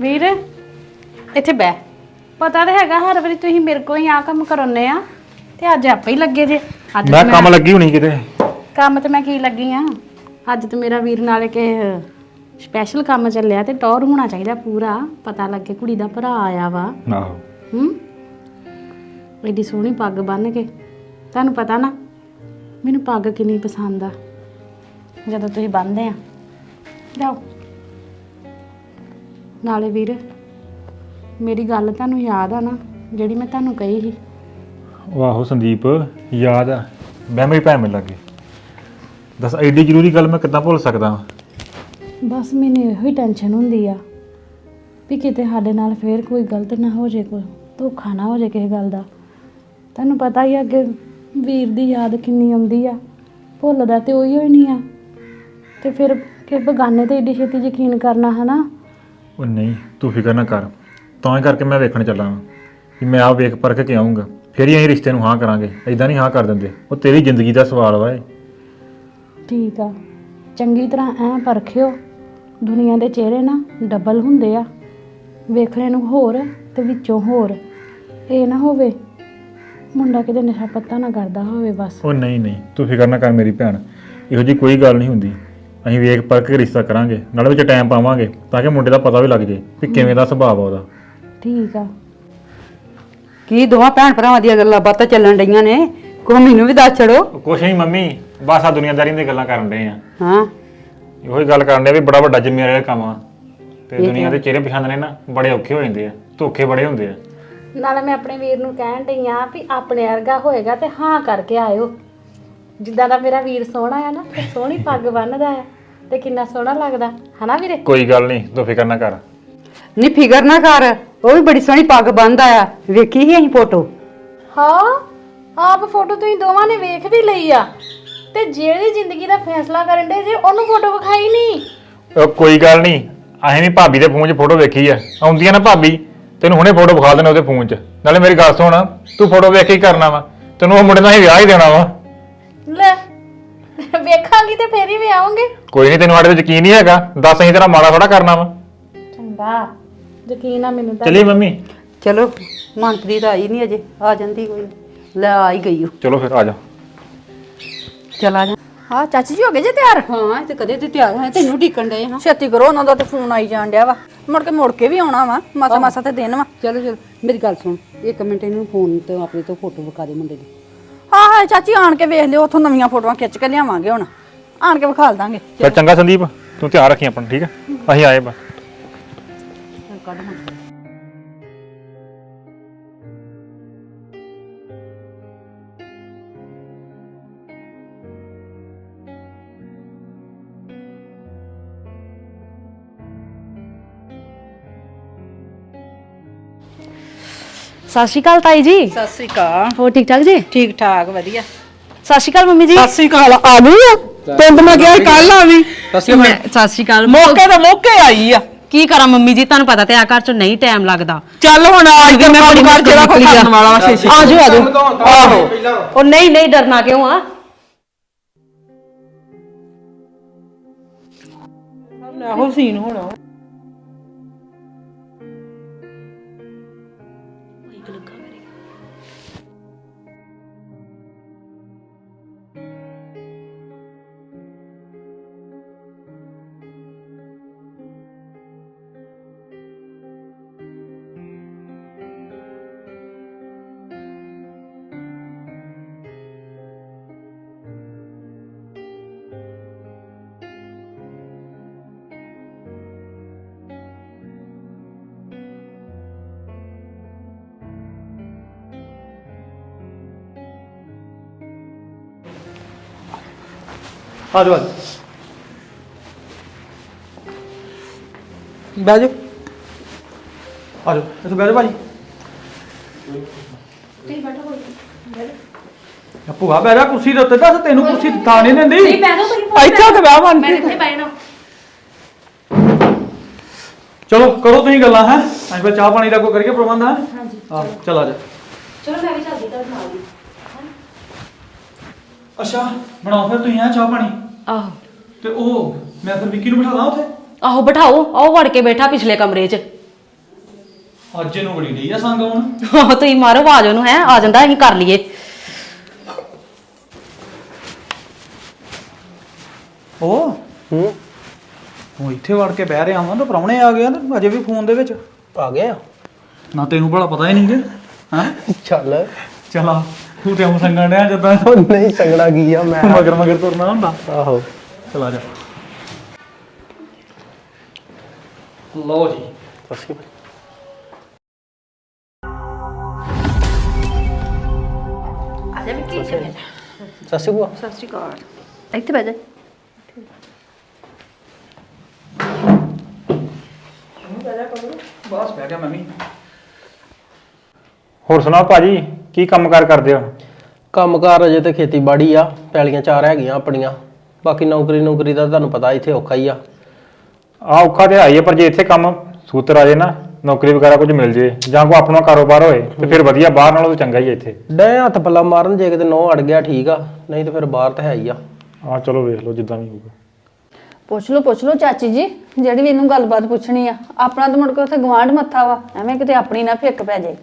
ਵੀਰ ਇੱਥੇ ਬਹਿ। ਪਤਾ ਤਾਂ ਹੈਗਾ ਹਰ ਵਾਰੀ ਤੁਸੀਂ ਮੇਰੇ ਕੋਲ ਹੀ ਆ ਕੰਮ ਕਰਾਉਨੇ ਆ। ਤੇ ਅੱਜ ਆਪੇ ਹੀ ਲੱਗੇ ਜੇ। ਅੱਜ ਮੈਂ ਤਾਂ ਕੰਮ ਲੱਗੀ ਹੋਣੀ ਕਿਤੇ? ਕੰਮ ਤੇ ਮੈਂ ਕੀ ਲੱਗੀ ਆ? ਅੱਜ ਤੇ ਮੇਰਾ ਵੀਰ ਨਾਲੇ ਕਿ ਸਪੈਸ਼ਲ ਕੰਮ ਚੱਲਿਆ ਤੇ ਟੌਰ ਹੋਣਾ ਚਾਹੀਦਾ ਪੂਰਾ। ਪਤਾ ਲੱਗੇ ਕੁੜੀ ਦਾ ਭਰਾ ਆਇਆ ਵਾ। ਆਹੋ। ਹੂੰ? ਐਡੀ ਸੋਹਣੀ ਪੱਗ ਬੰਨ ਕੇ। ਤੁਹਾਨੂੰ ਪਤਾ ਨਾ ਮੈਨੂੰ ਪੱਗ ਕਿੰਨੀ ਪਸੰਦ ਆ। ਜਦੋਂ ਤੁਸੀਂ ਬੰਨਦੇ ਆ। ਜਾਓ। ਨਾਲੇ ਵੀਰ ਮੇਰੀ ਗੱਲ ਤੁਹਾਨੂੰ ਯਾਦ ਆ ਨਾ ਜਿਹੜੀ ਮੈਂ ਤੁਹਾਨੂੰ ਕਹੀ ਸੀ। ਉਹ ਆਹੋ ਸੰਦੀਪ ਯਾਦ ਆ। ਮੈਂ ਮੇਰੀ ਭੈਣ ਮਿਲ ਲੱਗੇ। ਦੱਸ ਐਡੀ ਜ਼ਰੂਰੀ ਗੱਲ ਮੈਂ ਕਿੱਦਾਂ ਭੁੱਲ ਸਕਦਾ ਵਾਂ? ਬਸ ਮੈਨੂੰ ਇਹੋ ਹੀ ਟੈਨਸ਼ਨ ਹੁੰਦੀ ਆ ਵੀ ਕਿਤੇ ਸਾਡੇ ਨਾਲ ਫੇਰ ਕੋਈ ਗਲਤ ਨਾ ਹੋ ਜੇ ਕੋਈ ਧੋਖਾ ਨਾ ਹੋ ਜੇ ਕਿਸੇ ਗੱਲ ਦਾ। ਤੁਹਾਨੂੰ ਪਤਾ ਹੀ ਆ ਅੱਗੇ ਵੀਰ ਦੀ ਯਾਦ ਕਿੰਨੀ ਆਉਂਦੀ ਆ। ਭੁੱਲਦਾ ਤੇ ਉਹੀ ਹੋਈ ਨਹੀਂ ਆ। ਤੇ ਫਿਰ ਕਿ ਬਗਾਨੇ ਤੇ ਏਡੀ ਛੇਤੀ ਯਕੀਨ ਕਰਨਾ ਹਨਾ? ਉਹ ਨਹੀਂ ਤੂੰ ਫਿਕਰ ਨਾ ਕਰ। ਤਾਂ ਹੀ ਕਰਕੇ ਮੈਂ ਵੇਖਣ ਚੱਲਾ ਵਾਂ ਕਿ ਮੈਂ ਆਪ ਵੇਖ ਪਰਖ ਕੇ ਆਉਂਗਾ ਫਿਰ ਹੀ ਅਸੀਂ ਰਿਸ਼ਤੇ ਨੂੰ ਹਾਂ ਕਰਾਂਗੇ। ਐਦਾਂ ਨਹੀਂ ਹਾਂ ਕਰ ਦਿੰਦੇ। ਉਹ ਤੇਰੀ ਜ਼ਿੰਦਗੀ ਦਾ ਸਵਾਲ ਵਾ ਇਹ। ਠੀਕ ਆ। ਚੰਗੀ ਤਰ੍ਹਾਂ ਐ ਪਰਖਿਓ। ਦੁਨੀਆ ਦੇ ਚਿਹਰੇ ਨਾ ਡਬਲ ਹੁੰਦੇ ਆ। ਵੇਖਣੇ ਨੂੰ ਹੋਰ ਤੇ ਵਿੱਚੋਂ ਹੋਰ। ਇਹ ਨਾ ਹੋਵੇ ਮੁੰਡਾ ਕਿਤੇ ਨਸ਼ਾ ਪੱਤਾ ਨਾ ਕਰਦਾ ਹੋਵੇ ਬਸ। ਉਹ ਨਹੀਂ ਨਹੀਂ। ਤੂੰ ਫਿਕਰ ਨਾ ਕਰ ਮੇਰੀ ਭੈਣ। ਇਹੋ ਜੀ ਕੋਈ ਗੱਲ ਨਹੀਂ ਹੁੰਦੀ। ਅਸੀਂ ਵੇਖ ਪਰਖ ਕੇ ਰਿਸ਼ਤਾ ਕਰਾਂਗੇ ਨਾਲੇ ਵਿੱਚ ਟਾਈਮ ਪਾਵਾਂਗੇ ਤਾਂ ਕਿ ਮੁੰਡੇ ਦਾ ਪਤਾ ਵੀ ਲੱਗ ਜੇ ਕਿ ਕਿਵੇਂ ਦਾ ਸੁਭਾਅ ਆ ਉਹਦਾ। ਠੀਕ ਆ। ਕੀ ਦੋਵਾਂ ਭੈਣ ਭਰਾਵਾਂ ਦੀਆਂ ਗੱਲਾਂ ਬਾਤਾਂ ਚੱਲਣ ਡਈਆਂ ਨੇ? ਕੋ ਮੈਨੂੰ ਵੀ ਦੱਸ ਛੜੋ ਉਹ ਕੁਛ ਨਹੀਂ ਮੰਮੀ ਬਸ ਆ ਦੁਨੀਆਦਾਰੀ ਦੀਆਂ ਗੱਲਾਂ ਕਰਨ ਡਏ ਆ। ਹਾਂ। ਇਹੋ ਹੀ ਗੱਲ ਕਰਨ ਡਏ ਵੀ ਬੜਾ ਵੱਡਾ ਜ਼ਿੰਮੇਵਾਰੀ ਵਾਲਾ ਕੰਮ ਆ। ਤੇ ਦੁਨੀਆ ਦੇ ਚਿਹਰੇ ਪਛਾਣਨੇ ਨਾ ਬੜੇ ਔਖੇ ਹੋ ਜਾਂਦੇ ਆ ਧੋਖੇ ਬੜੇ ਹੁੰਦੇ ਆ। ਨਾਲੇ ਮੈਂ ਆਪਣੇ ਵੀਰ ਨੂੰ ਕਹਿਣ ਡਈ ਆ ਵੀ ਆਪਣੇ ਵਰਗਾ ਹੋਏਗਾ ਤੇ ਹਾਂ ਕਰਕੇ ਆਇਓ। ਜਿੱਦਾਂ ਦਾ ਮੇਰਾ ਵੀਰ ਸੋਹਣਾ ਆ ਨਾ ਤੇ ਸੋਹਣੀ ਪੱਗ ਬੰਨਦਾ ਆ ਤੇ ਕਿੰਨਾ ਸੋਹਣਾ ਲੱਗਦਾ ਹਨਾ ਵੀਰੇ? ਕੋਈ ਗੱਲ ਨਹੀਂ ਤੂੰ ਫਿਕਰ ਨਾ ਕਰ। ਨੀ ਫਿਕਰ ਨਾ ਕਰ ਉਹ ਵੀ ਬੜੀ ਸੋਹਣੀ ਪੱਗ ਬੰਨਦਾ ਆ। ਵੇਖੀ ਸੀ ਅਸੀਂ ਫੋਟੋ? ਹਾਂ ਆਪ ਫੋਟੋ ਤੁਸੀਂ ਦੋਵਾਂ ਨੇ ਵੇਖ ਵੀ ਲਈ ਆ। ਤੇ ਜਿਹੜੀ ਜ਼ਿੰਦਗੀ ਦਾ ਫੈਸਲਾ ਕਰਨ ਦੇ ਜੇ ਉਹਨੂੰ ਫੋਟੋ ਵਿਖਾਈ ਨਹੀਂ ਉਹ ਕੋਈ ਗੱਲ ਨਹੀਂ ਅਸੀਂ ਵੀ ਭਾਬੀ ਦੇ ਫੋਨ 'ਚ ਫੋਟੋ ਵੇਖੀ ਆ। ਆਉਂਦੀਆਂ ਨਾ ਭਾਬੀ ਤੈਨੂੰ ਹੁਣੇ ਫੋਟੋ ਵਿਖਾ ਦੇਣਾ ਉਹਦੇ ਫੋਨ 'ਚ। ਨਾਲੇ ਮੇਰੀ ਗੱਲ ਸੁਣ ਤੂੰ ਫੋਟੋ ਵੇਖ ਕੇ ਹੀ ਕਰਨਾ ਵਾ? ਤੈਨੂੰ ਉਹ ਮੁੰਡੇ ਨਾਲ ਹੀ ਵਿਆਹ ਹੀ ਦੇਣਾ ਵਾ। ਲੈ ਵੇਖਾਂਗੀ ਤੇ ਫੇਰ ਹੀ ਵੀ ਆਉਂਗੇ ਕੋਈ ਨਹੀਂ ਤੈਨੂੰ ਸਾਡੇ ਤੇ ਯਕੀਨ ਨਹੀਂ ਹੈਗਾ। ਦੱਸ ਅਸੀਂ ਤੇਰਾ ਮਾੜਾ ਥੋੜਾ ਕਰਨਾ ਵਾ। ਚੰਗਾ ਯਕੀਨ ਆ ਮੈਨੂੰ ਤਾਂ। ਚੱਲੀ ਮੰਮੀ। ਚਲੋ ਮਨਪ੍ਰੀਤ ਆਈ ਨਹੀਂ ਅਜੇ ਆ ਜਾਂਦੀ ਕੋਈ। ਲੈ ਆ ਹੀ ਗਈ ਉਹ। ਚਲੋ ਫਿਰ ਆ ਜਾ। ਚਲ ਆ ਜਾ। ਹਾਂ ਚਾਚੀ ਜੀ ਹੋ ਗਏ ਜੇ ਤਿਆਰ? ਹਾਂ ਇਹ ਤੇ ਕਦੇ ਤੇ ਤਿਆਰ ਹੈ ਤੈਨੂੰ ਢੀਕਣ ਡਏ ਹਾਂ। ਛੇਤੀ ਕਰੋ ਉਹਨਾਂ ਦਾ ਤੇ ਫੋਨ ਆਈ ਜਾਣ ਡਿਆ ਵਾ। ਮੁੜ ਕੇ ਮੁੜ ਕੇ ਵੀ ਆਉਣਾ ਵਾ ਮਾਸਾ ਮਾਸਾ ਤੇ ਦਿਨ ਵਾ। ਚਲੋ ਚਲੋ ਮੇਰੀ ਗੱਲ ਸੁਣ ਇੱਕ ਮਿੰਟ ਇਹਨੂੰ ਫੋਨ ਤੇ ਆਪਣੇ ਤੋਂ ਫੋਟੋ ਵਿਖਾ ਦੇ ਮੁੰਡੇ ਦੀ। ਹਾਂ ਚਾਚੀ ਆਣ ਕੇ ਵੇਖ ਲਿਓ ਉਥੋਂ ਨਵੀਆਂ ਫੋਟੋਆਂ ਖਿੱਚ ਕੇ ਲਿਆਵਾਂਗੇ ਹੁਣ। ਆਣ ਕੇ ਵਿਖਾਲ ਦਾਂਗੇ। ਚੱਲ ਚੰਗਾ ਸੰਦੀਪ ਤੂੰ ਧਿਆਨ ਰੱਖੀ ਆਪਣਾ ਠੀਕ ਹੈ ਅਸੀਂ ਆਏ ਬਸ। ਸਤਿ ਸ਼੍ਰੀ ਅਕਾਲ ਤਾਈ ਜੀ। ਸਤਿ ਸ੍ਰੀ ਅਕਾਲ। ਹੋਰ ਠੀਕ ਠਾਕ ਜੀ? ਠੀਕ ਠਾਕ ਵਧੀਆ। ਸਤਿ ਸ਼੍ਰੀ ਅਕਾਲ ਮੰਮੀ ਜੀ। ਸਤਿ ਸ੍ਰੀ ਅਕਾਲ ਆ ਗਈ ਆ? ਪਿੰਡ ਮੈਂ ਗਿਆ ਕੱਲ ਆ ਵੀ। ਸਤਿ ਸ਼੍ਰੀ ਅਕਾਲ। ਮੌਕੇ ਤੇ ਮੌਕੇ ਆਈ ਆ। ਕੀ ਕਰਾਂ ਮੰਮੀ ਜੀ ਤੁਹਾਨੂੰ ਪਤਾ ਤੇ ਆ ਘਰ ਚ ਨਹੀਂ ਟਾਈਮ ਲੱਗਦਾ। ਚੱਲ ਹੁਣ ਅੱਜ ਦੇ ਮੈਂ ਬੜੀ ਕਰ ਜਿਹੜਾ ਕੋਈ ਕਰਨ ਵਾਲਾ ਵਾ ਛੇ ਆ ਜਾਓ ਆ ਜਾਓ। ਆਹੋ। ਉਹ ਨਹੀਂ ਨਹੀਂ ਡਰਨਾ ਕਿਉਂ ਆ? ਇਹੋ ਸੀਨ ਹੋਣਾ। ਆ ਜਾਓ ਬਹਿ ਜਾਓ। ਆ ਜਾਓ ਇੱਥੇ ਬਹਿ ਜਾਓ ਭਾਜੀ। ਤੁਸੀਂ ਬੈਠੋ ਕੋਈ ਭੂਆ ਬਹਿ ਜਾ ਕੁਰਸੀ ਦੇ ਉੱਤੇ ਦੱਸ ਤੈਨੂੰ ਕੁਰਸੀ ਤਾਂ ਨਹੀਂ ਦਿੰਦੀ। ਨਹੀਂ ਆ ਕੇ ਬਹਿ ਬਣ ਕੇ ਇੱਥੇ ਬੈਠਣਾ ਚਲੋ ਕਰੋ ਤੁਸੀਂ ਗੱਲਾਂ ਹੈ। ਅਸੀਂ ਫਿਰ ਚਾਹ ਪਾਣੀ ਦਾ ਕੋਈ ਕਰੀਏ ਪ੍ਰਬੰਧ ਹੈ। ਹਾਂਜੀ। ਹਾਂ ਚਲ ਆ ਜਾ। ਚਲੋ ਮੈਂ ਵੀ ਚੱਲਦੀ ਤਾਂ ਨਾਲ। ਹੀ ਅੱਛਾ ਬਣਾਓ ਫਿਰ ਤੁਸੀਂ ਆ ਚਾਹ ਪਾਣੀ। ਆਹੋ। ਤੇ ਉਹ ਮੈਂ ਫਿਰ ਵਿੱਕੀ ਨੂੰ ਬਿਠਾ ਲਾਂ ਉੱਥੇ? ਆਹੋ ਬਿਠਾਓ। ਆਓ ਵੜ ਕੇ ਬੈਠਾ ਪਿਛਲੇ ਕਮਰੇ 'ਚ। ਅੱਜ ਇਹਨੂੰ ਬੜੀ ਡਈ ਆ ਸੰਗ ਹੁਣ ਉਹ ਤੁਸੀਂ ਮਾਰੋ ਆਵਾਜ਼ ਉਹਨੂੰ ਹੈ। ਆ ਜਾਂਦਾ ਅਸੀਂ ਕਰ ਲਈਏ। ਉਹ ਹੂੰ। ਉਹ ਇੱਥੇ ਵੜ ਕੇ ਬਹਿ ਰਿਹਾ ਹਾਂ ਤਾਂ ਪ੍ਰਾਹੁਣੇ ਆ ਗਏ ਨੇ ਅਜੇ ਵੀ ਫੋਨ ਦੇ ਵਿੱਚ। ਆ ਗਿਆ ਨਾ ਤੈਨੂੰ ਭਲਾ ਪਤਾ ਹੀ ਨਹੀਂ ਕਿ ਹਾਂ? ਚੱਲ। ਚਲਾ ਤੂੰ ਤੇ ਉਹ ਸੰਗਣ ਡਿਆ ਜਦਾਂ ਉਹ ਨਹੀਂ ਸੰਗਣਾ ਕੀ ਆ ਮੈਂ ਮਗਰ ਮਗਰ ਤੁਰਨਾ ਹੁੰਦਾ। ਆਹੋ। ਚਲਾ ਜਾ। ਲਓ ਜੀ। ਸਸੀ ਸਸੀ ਬੁਆ ਸ਼੍ਰੀ ਅਕਾਲ। ਇੱਥੇ ਬਹਿ ਜਾ। ਬਸ ਬਹਿ ਗਿਆ ਮੰਮੀ। ਹੋਰ ਸੁਣਾਓ ਭਾਜੀ? ਕੀ ਕੰਮਕਾਰ ਕਰਦੇ ਹੋ? ਕੰਮਕਾਰ ਅਜੇ ਤੇ ਖੇਤੀਬਾੜੀ ਆ ਪੈਲੀਆਂ ਚਾਰ ਹੈਗੀਆਂ ਆਪਣੀਆਂ ਬਾਕੀ ਨੌਕਰੀ ਨੌਕਰੀ ਦਾ ਤੁਹਾਨੂੰ ਪਤਾ ਇੱਥੇ ਔਖਾ ਹੀ ਆ। ਆ ਔਖਾ ਤੇ ਆਈ ਹੈ ਪਰ ਜੇ ਇੱਥੇ ਕੰਮ ਸੂਤਰ ਆ ਜੇ ਨਾ ਨੌਕਰੀ ਵਗੈਰਾ ਕੁਝ ਮਿਲ ਜੇ ਜਾਂ ਕੋ ਆਪਣਾ ਕਾਰੋਬਾਰ ਹੋਏ ਤੇ ਫਿਰ ਵਧੀਆ ਬਾਹਰ ਨਾਲੋਂ ਤਾਂ ਚੰਗਾ ਹੀ ਹੈ ਇੱਥੇ। ਡੇ ਹੱਥ ਪੱਲਾ ਮਾਰਨ ਜੇ ਕਿਤੇ ਨੋ ਅੜ ਗਿਆ ਠੀਕ ਆ ਨਹੀਂ ਤੇ ਫਿਰ ਬਾਹਰ ਤਾਂ ਹੈ ਹੀ ਆ। ਆ ਚਲੋ ਵੇਖ ਲਓ ਜਿੱਦਾਂ ਵੀ ਹੋਊਗਾ। ਪੁੱਛ ਲਓ ਪੁੱਛ ਲਓ ਚਾਚੀ ਜੀ ਜਿਹੜੀ ਵੀ ਇਹਨੂੰ ਗੱਲਬਾਤ ਪੁੱਛਣੀ ਆ ਆਪਣਾ ਤਾਂ ਮੁੜ ਕੇ ਉੱਥੇ ਗਵਾਂਢ ਮੱਥਾ ਵਾ ਐਵੇਂ ਕਿਤੇ ਆਪਣੀ ਨਾ ਫਿੱਕ ਪੈ ਜੇ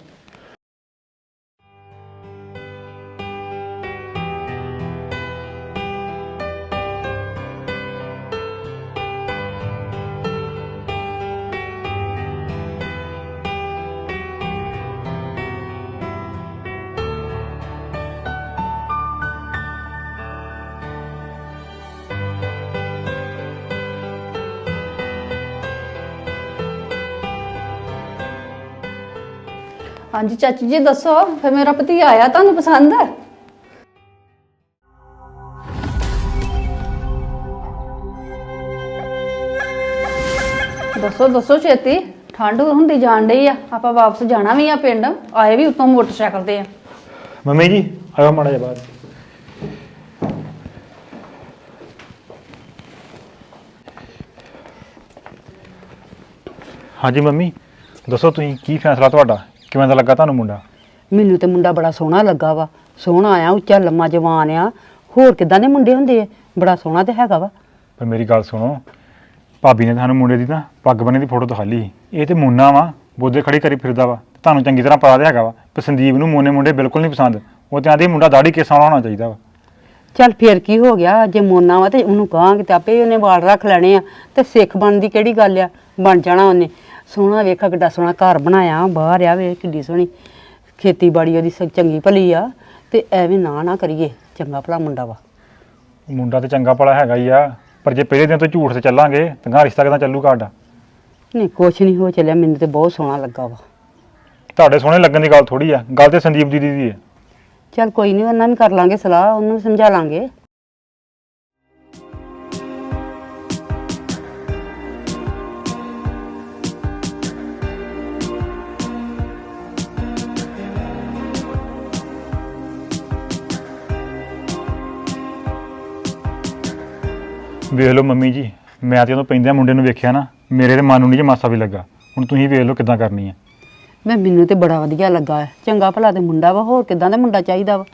ਹਾਂਜੀ, ਚਾਚੀ ਜੀ ਦੱਸੋ, ਫਿਰ ਮੇਰਾ ਪਤੀ ਆਇਆ, ਤੁਹਾਨੂੰ ਪਸੰਦ ਹੈ? ਦੱਸੋ ਦੱਸੋ ਛੇਤੀ, ਠੰਡ ਹੁੰਦੀ ਜਾਣ ਡਈ ਆ, ਆਪਾਂ ਵਾਪਸ ਜਾਣਾ ਵੀ ਆ ਪਿੰਡ, ਆਏ ਵੀ ਉੱਤੋਂ ਮੋਟਰਸਾਈਕਲ ਤੇ ਆ। ਮੰਮੀ ਜੀ, ਆਇਓ ਮਾੜਾ ਜਿਹਾ ਬਾਹਰ। ਹਾਂਜੀ ਮੰਮੀ, ਦੱਸੋ ਤੁਸੀਂ ਕੀ ਫੈਸਲਾ ਤੁਹਾਡਾ? ਕਿਵੇਂ ਦਾ ਲੱਗਾ ਤੁਹਾਨੂੰ ਮੁੰਡਾ? ਮੈਨੂੰ ਤੇ ਮੁੰਡਾ ਬੜਾ ਸੋਹਣਾ ਲੱਗਾ ਵਾ। ਸੋਹਣਾ ਆ ਉੱਚਾ ਲੰਮਾ ਜਵਾਨ ਆ। ਹੋਰ ਕਿਦਾਂ ਦੇ ਮੁੰਡੇ ਹੁੰਦੇ ਆ? ਬੜਾ ਸੋਹਣਾ ਤੇ ਹੈਗਾ ਵਾ। ਪਰ ਮੇਰੀ ਗੱਲ ਸੁਣੋ ਭਾਬੀ ਨੇ ਤੁਹਾਨੂੰ ਮੁੰਡੇ ਦੀ ਨਾ ਪੱਗ ਬੰਨੇ ਦੀ ਫੋਟੋ ਦਿਖਾ ਲਈ ਇਹ ਤੇ ਮੁੰਨਾ ਵਾ ਬੋਦੇ ਖੜੀ ਕਰੀ ਫਿਰਦਾ ਵਾ। ਤੁਹਾਨੂੰ ਚੰਗੀ ਤਰ੍ਹਾਂ ਪਤਾ ਤੇ ਹੈਗਾ ਵਾ ਕਿ ਸੰਦੀਪ ਨੂੰ ਮੋਨੇ ਮੁੰਡੇ ਬਿਲਕੁਲ ਨਹੀਂ ਪਸੰਦ। ਉਹ ਤੇ ਆਂਦੇ ਮੁੰਡਾ ਦਾੜੀ ਕੇਸਾਂ ਵਾਲਾ ਹੋਣਾ ਚਾਹੀਦਾ ਵਾ। ਚੱਲ ਫੇਰ ਕੀ ਹੋ ਗਿਆ? ਜੇ ਮੋਨਾ ਵਾ ਤੇ ਉਹਨੂੰ ਕਹਾਂਗੇ ਤੇ ਆਪੇ ਉਹਨੇ ਵਾਲ ਰੱਖ ਲੈਣੇ ਆ। ਤੇ ਸਿੱਖ ਬਣਨ ਦੀ ਕਿਹੜੀ ਗੱਲ ਆ? ਬਣ ਜਾਣਾ ਉਹਨੇ। ਸੋਹਣਾ ਵੇਖਾ ਕਿੱਡਾ ਸੋਹਣਾ ਘਰ ਬਣਾਇਆ ਬਾਹਰ ਆ ਵੇਖ ਕਿੱਡੀ ਸੋਹਣੀ। ਖੇਤੀਬਾੜੀ ਉਹਦੀ ਸ- ਚੰਗੀ ਭਲੀ ਆ ਤੇ ਐਵੇਂ ਨਾ ਨਾ ਕਰੀਏ ਚੰਗਾ ਭਲਾ ਮੁੰਡਾ ਵਾ। ਮੁੰਡਾ ਤੇ ਚੰਗਾ ਭਲਾ ਹੈਗਾ ਹੀ ਆ ਪਰ ਜੇ ਪਹਿਲੇ ਦਿਨ ਤੋਂ ਝੂਠ ਤੇ ਚੱਲਾਂਗੇ ਤਾਂ ਗਾਂ ਰਿਸ਼ਤਾ ਕਿਦਾਂ ਚੱਲੂਗਾ ਸਾਡਾ ਨਹੀਂ ਕੁਛ ਨਹੀਂ ਹੋ ਚੱਲਿਆ ਮੈਨੂੰ ਤੇ ਬਹੁਤ ਸੋਹਣਾ ਲੱਗਾ ਵਾ। ਤੁਹਾਡੇ ਸੋਹਣੇ ਲੱਗਣ ਦੀ ਗੱਲ ਥੋੜੀ ਆ ਗੱਲ ਤੇ ਸੰਦੀਪ ਦੀਦੀ ਦੀ ਹੈ ਚੱਲ ਕੋਈ ਨਹੀਂ ਉਹਨਾਂ ਨੂੰ ਕਰ ਲਾਂਗੇ ਸਲਾਹ ਉਹਨੂੰ ਵੀ ਸਮਝਾ ਲਾਂਗੇ। ਵੇਖ ਲਓ ਮੰਮੀ ਜੀ ਮੈਂ ਤੇ ਉਹਨੂੰ ਪੈਂਦਿਆਂ ਮੁੰਡੇ ਨੂੰ ਵੇਖਿਆ ਨਾ ਮੇਰੇ ਤੇ ਮਨ ਨੂੰ ਨਹੀਂ ਜੇ ਮਾਸਾ ਵੀ ਲੱਗਾ। ਹੁਣ ਤੁਸੀਂ ਵੇਖ ਲਓ ਕਿਦਾਂ ਕਰਨੀ ਹੈ ਮੈਂ ਮੈਨੂੰ ਤੇ ਬੜਾ ਵਧੀਆ ਲੱਗਾ ਹੈ। ਚੰਗਾ ਭਲਾ ਤੇ ਮੁੰਡਾ ਵਾ ਹੋਰ ਕਿਦਾਂ ਦਾ ਮੁੰਡਾ ਚਾਹੀਦਾ ਵਾ?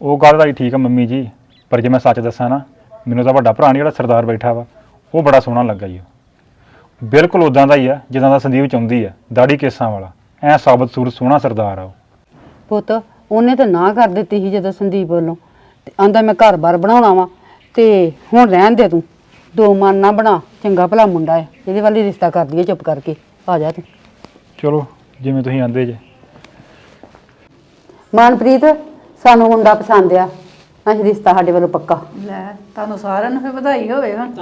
ਉਹ ਗੱਲ ਤਾਂ ਠੀਕ ਆ ਮੰਮੀ ਜੀ ਪਰ ਜੇ ਮੈਂ ਸੱਚ ਦੱਸਾਂ ਨਾ ਮੈਨੂੰ ਤਾਂ ਵੱਡਾ ਭਰਾ ਨੀ ਜਿਹੜਾ ਸਰਦਾਰ ਬੈਠਾ ਵਾ ਉਹ ਬੜਾ ਸੋਹਣਾ ਲੱਗਾ ਜੀ ਉਹ। ਬਿਲਕੁਲ ਉਦਾਂ ਦਾ ਹੀ ਆ ਜਿੱਦਾਂ ਦਾ ਸੰਦੀਪ ਚਾਹੁੰਦੀ ਆ ਦਾੜੀ ਕੇਸਾਂ ਵਾਲਾ। ਐ ਸਾਬਤ ਸੂਰਤ ਸੋਹਣਾ ਸਰਦਾਰ ਆ ਉਹ। ਪੁੱਤ ਉਹਨੇ ਤਾਂ ਨਾ ਕਰ ਦਿੱਤੀ ਸੀ ਜਦੋਂ ਸੰਦੀਪ ਵੱਲੋਂ। ਤੇ ਆਂਦਾ ਮੈਂ ਘਰ-ਬਾਰ ਬਣਾਉਣਾ ਵਾ ਤੇ ਹੁਣ ਰਹਿਣ ਦੇ ਤੂੰ। ਦੋ ਮਨ ਨਾ ਬਣਾ ਚੰਗਾ ਭਲਾ ਮੁੰਡਾ ਹੈ। ਇਹਦੇ ਵੱਲ ਰਿਸ਼ਤਾ ਕਰ ਦਈਏ ਚੁੱਪ ਕਰਕੇ। ਆ ਜਾ ਤੂੰ। ਚਲੋ ਜਿਵੇਂ ਤੁਸੀਂ ਆਂਦੇ ਜੇ। ਮਨਪ੍ਰੀਤ ਸਾਨੂੰ ਮੁੰਡਾ ਪਸੰਦ ਆ। ਅਸੀਂ ਰਿਸ਼ਤਾ ਸਾਡੇ ਵੱਲੋਂ ਪੱਕਾ। ਲੈ ਤੁਹਾਨੂੰ ਸਾਰਿਆਂ ਨੂੰ ਫਿਰ ਵਧਾਈ ਹੋਵੇ ਹੁਣ।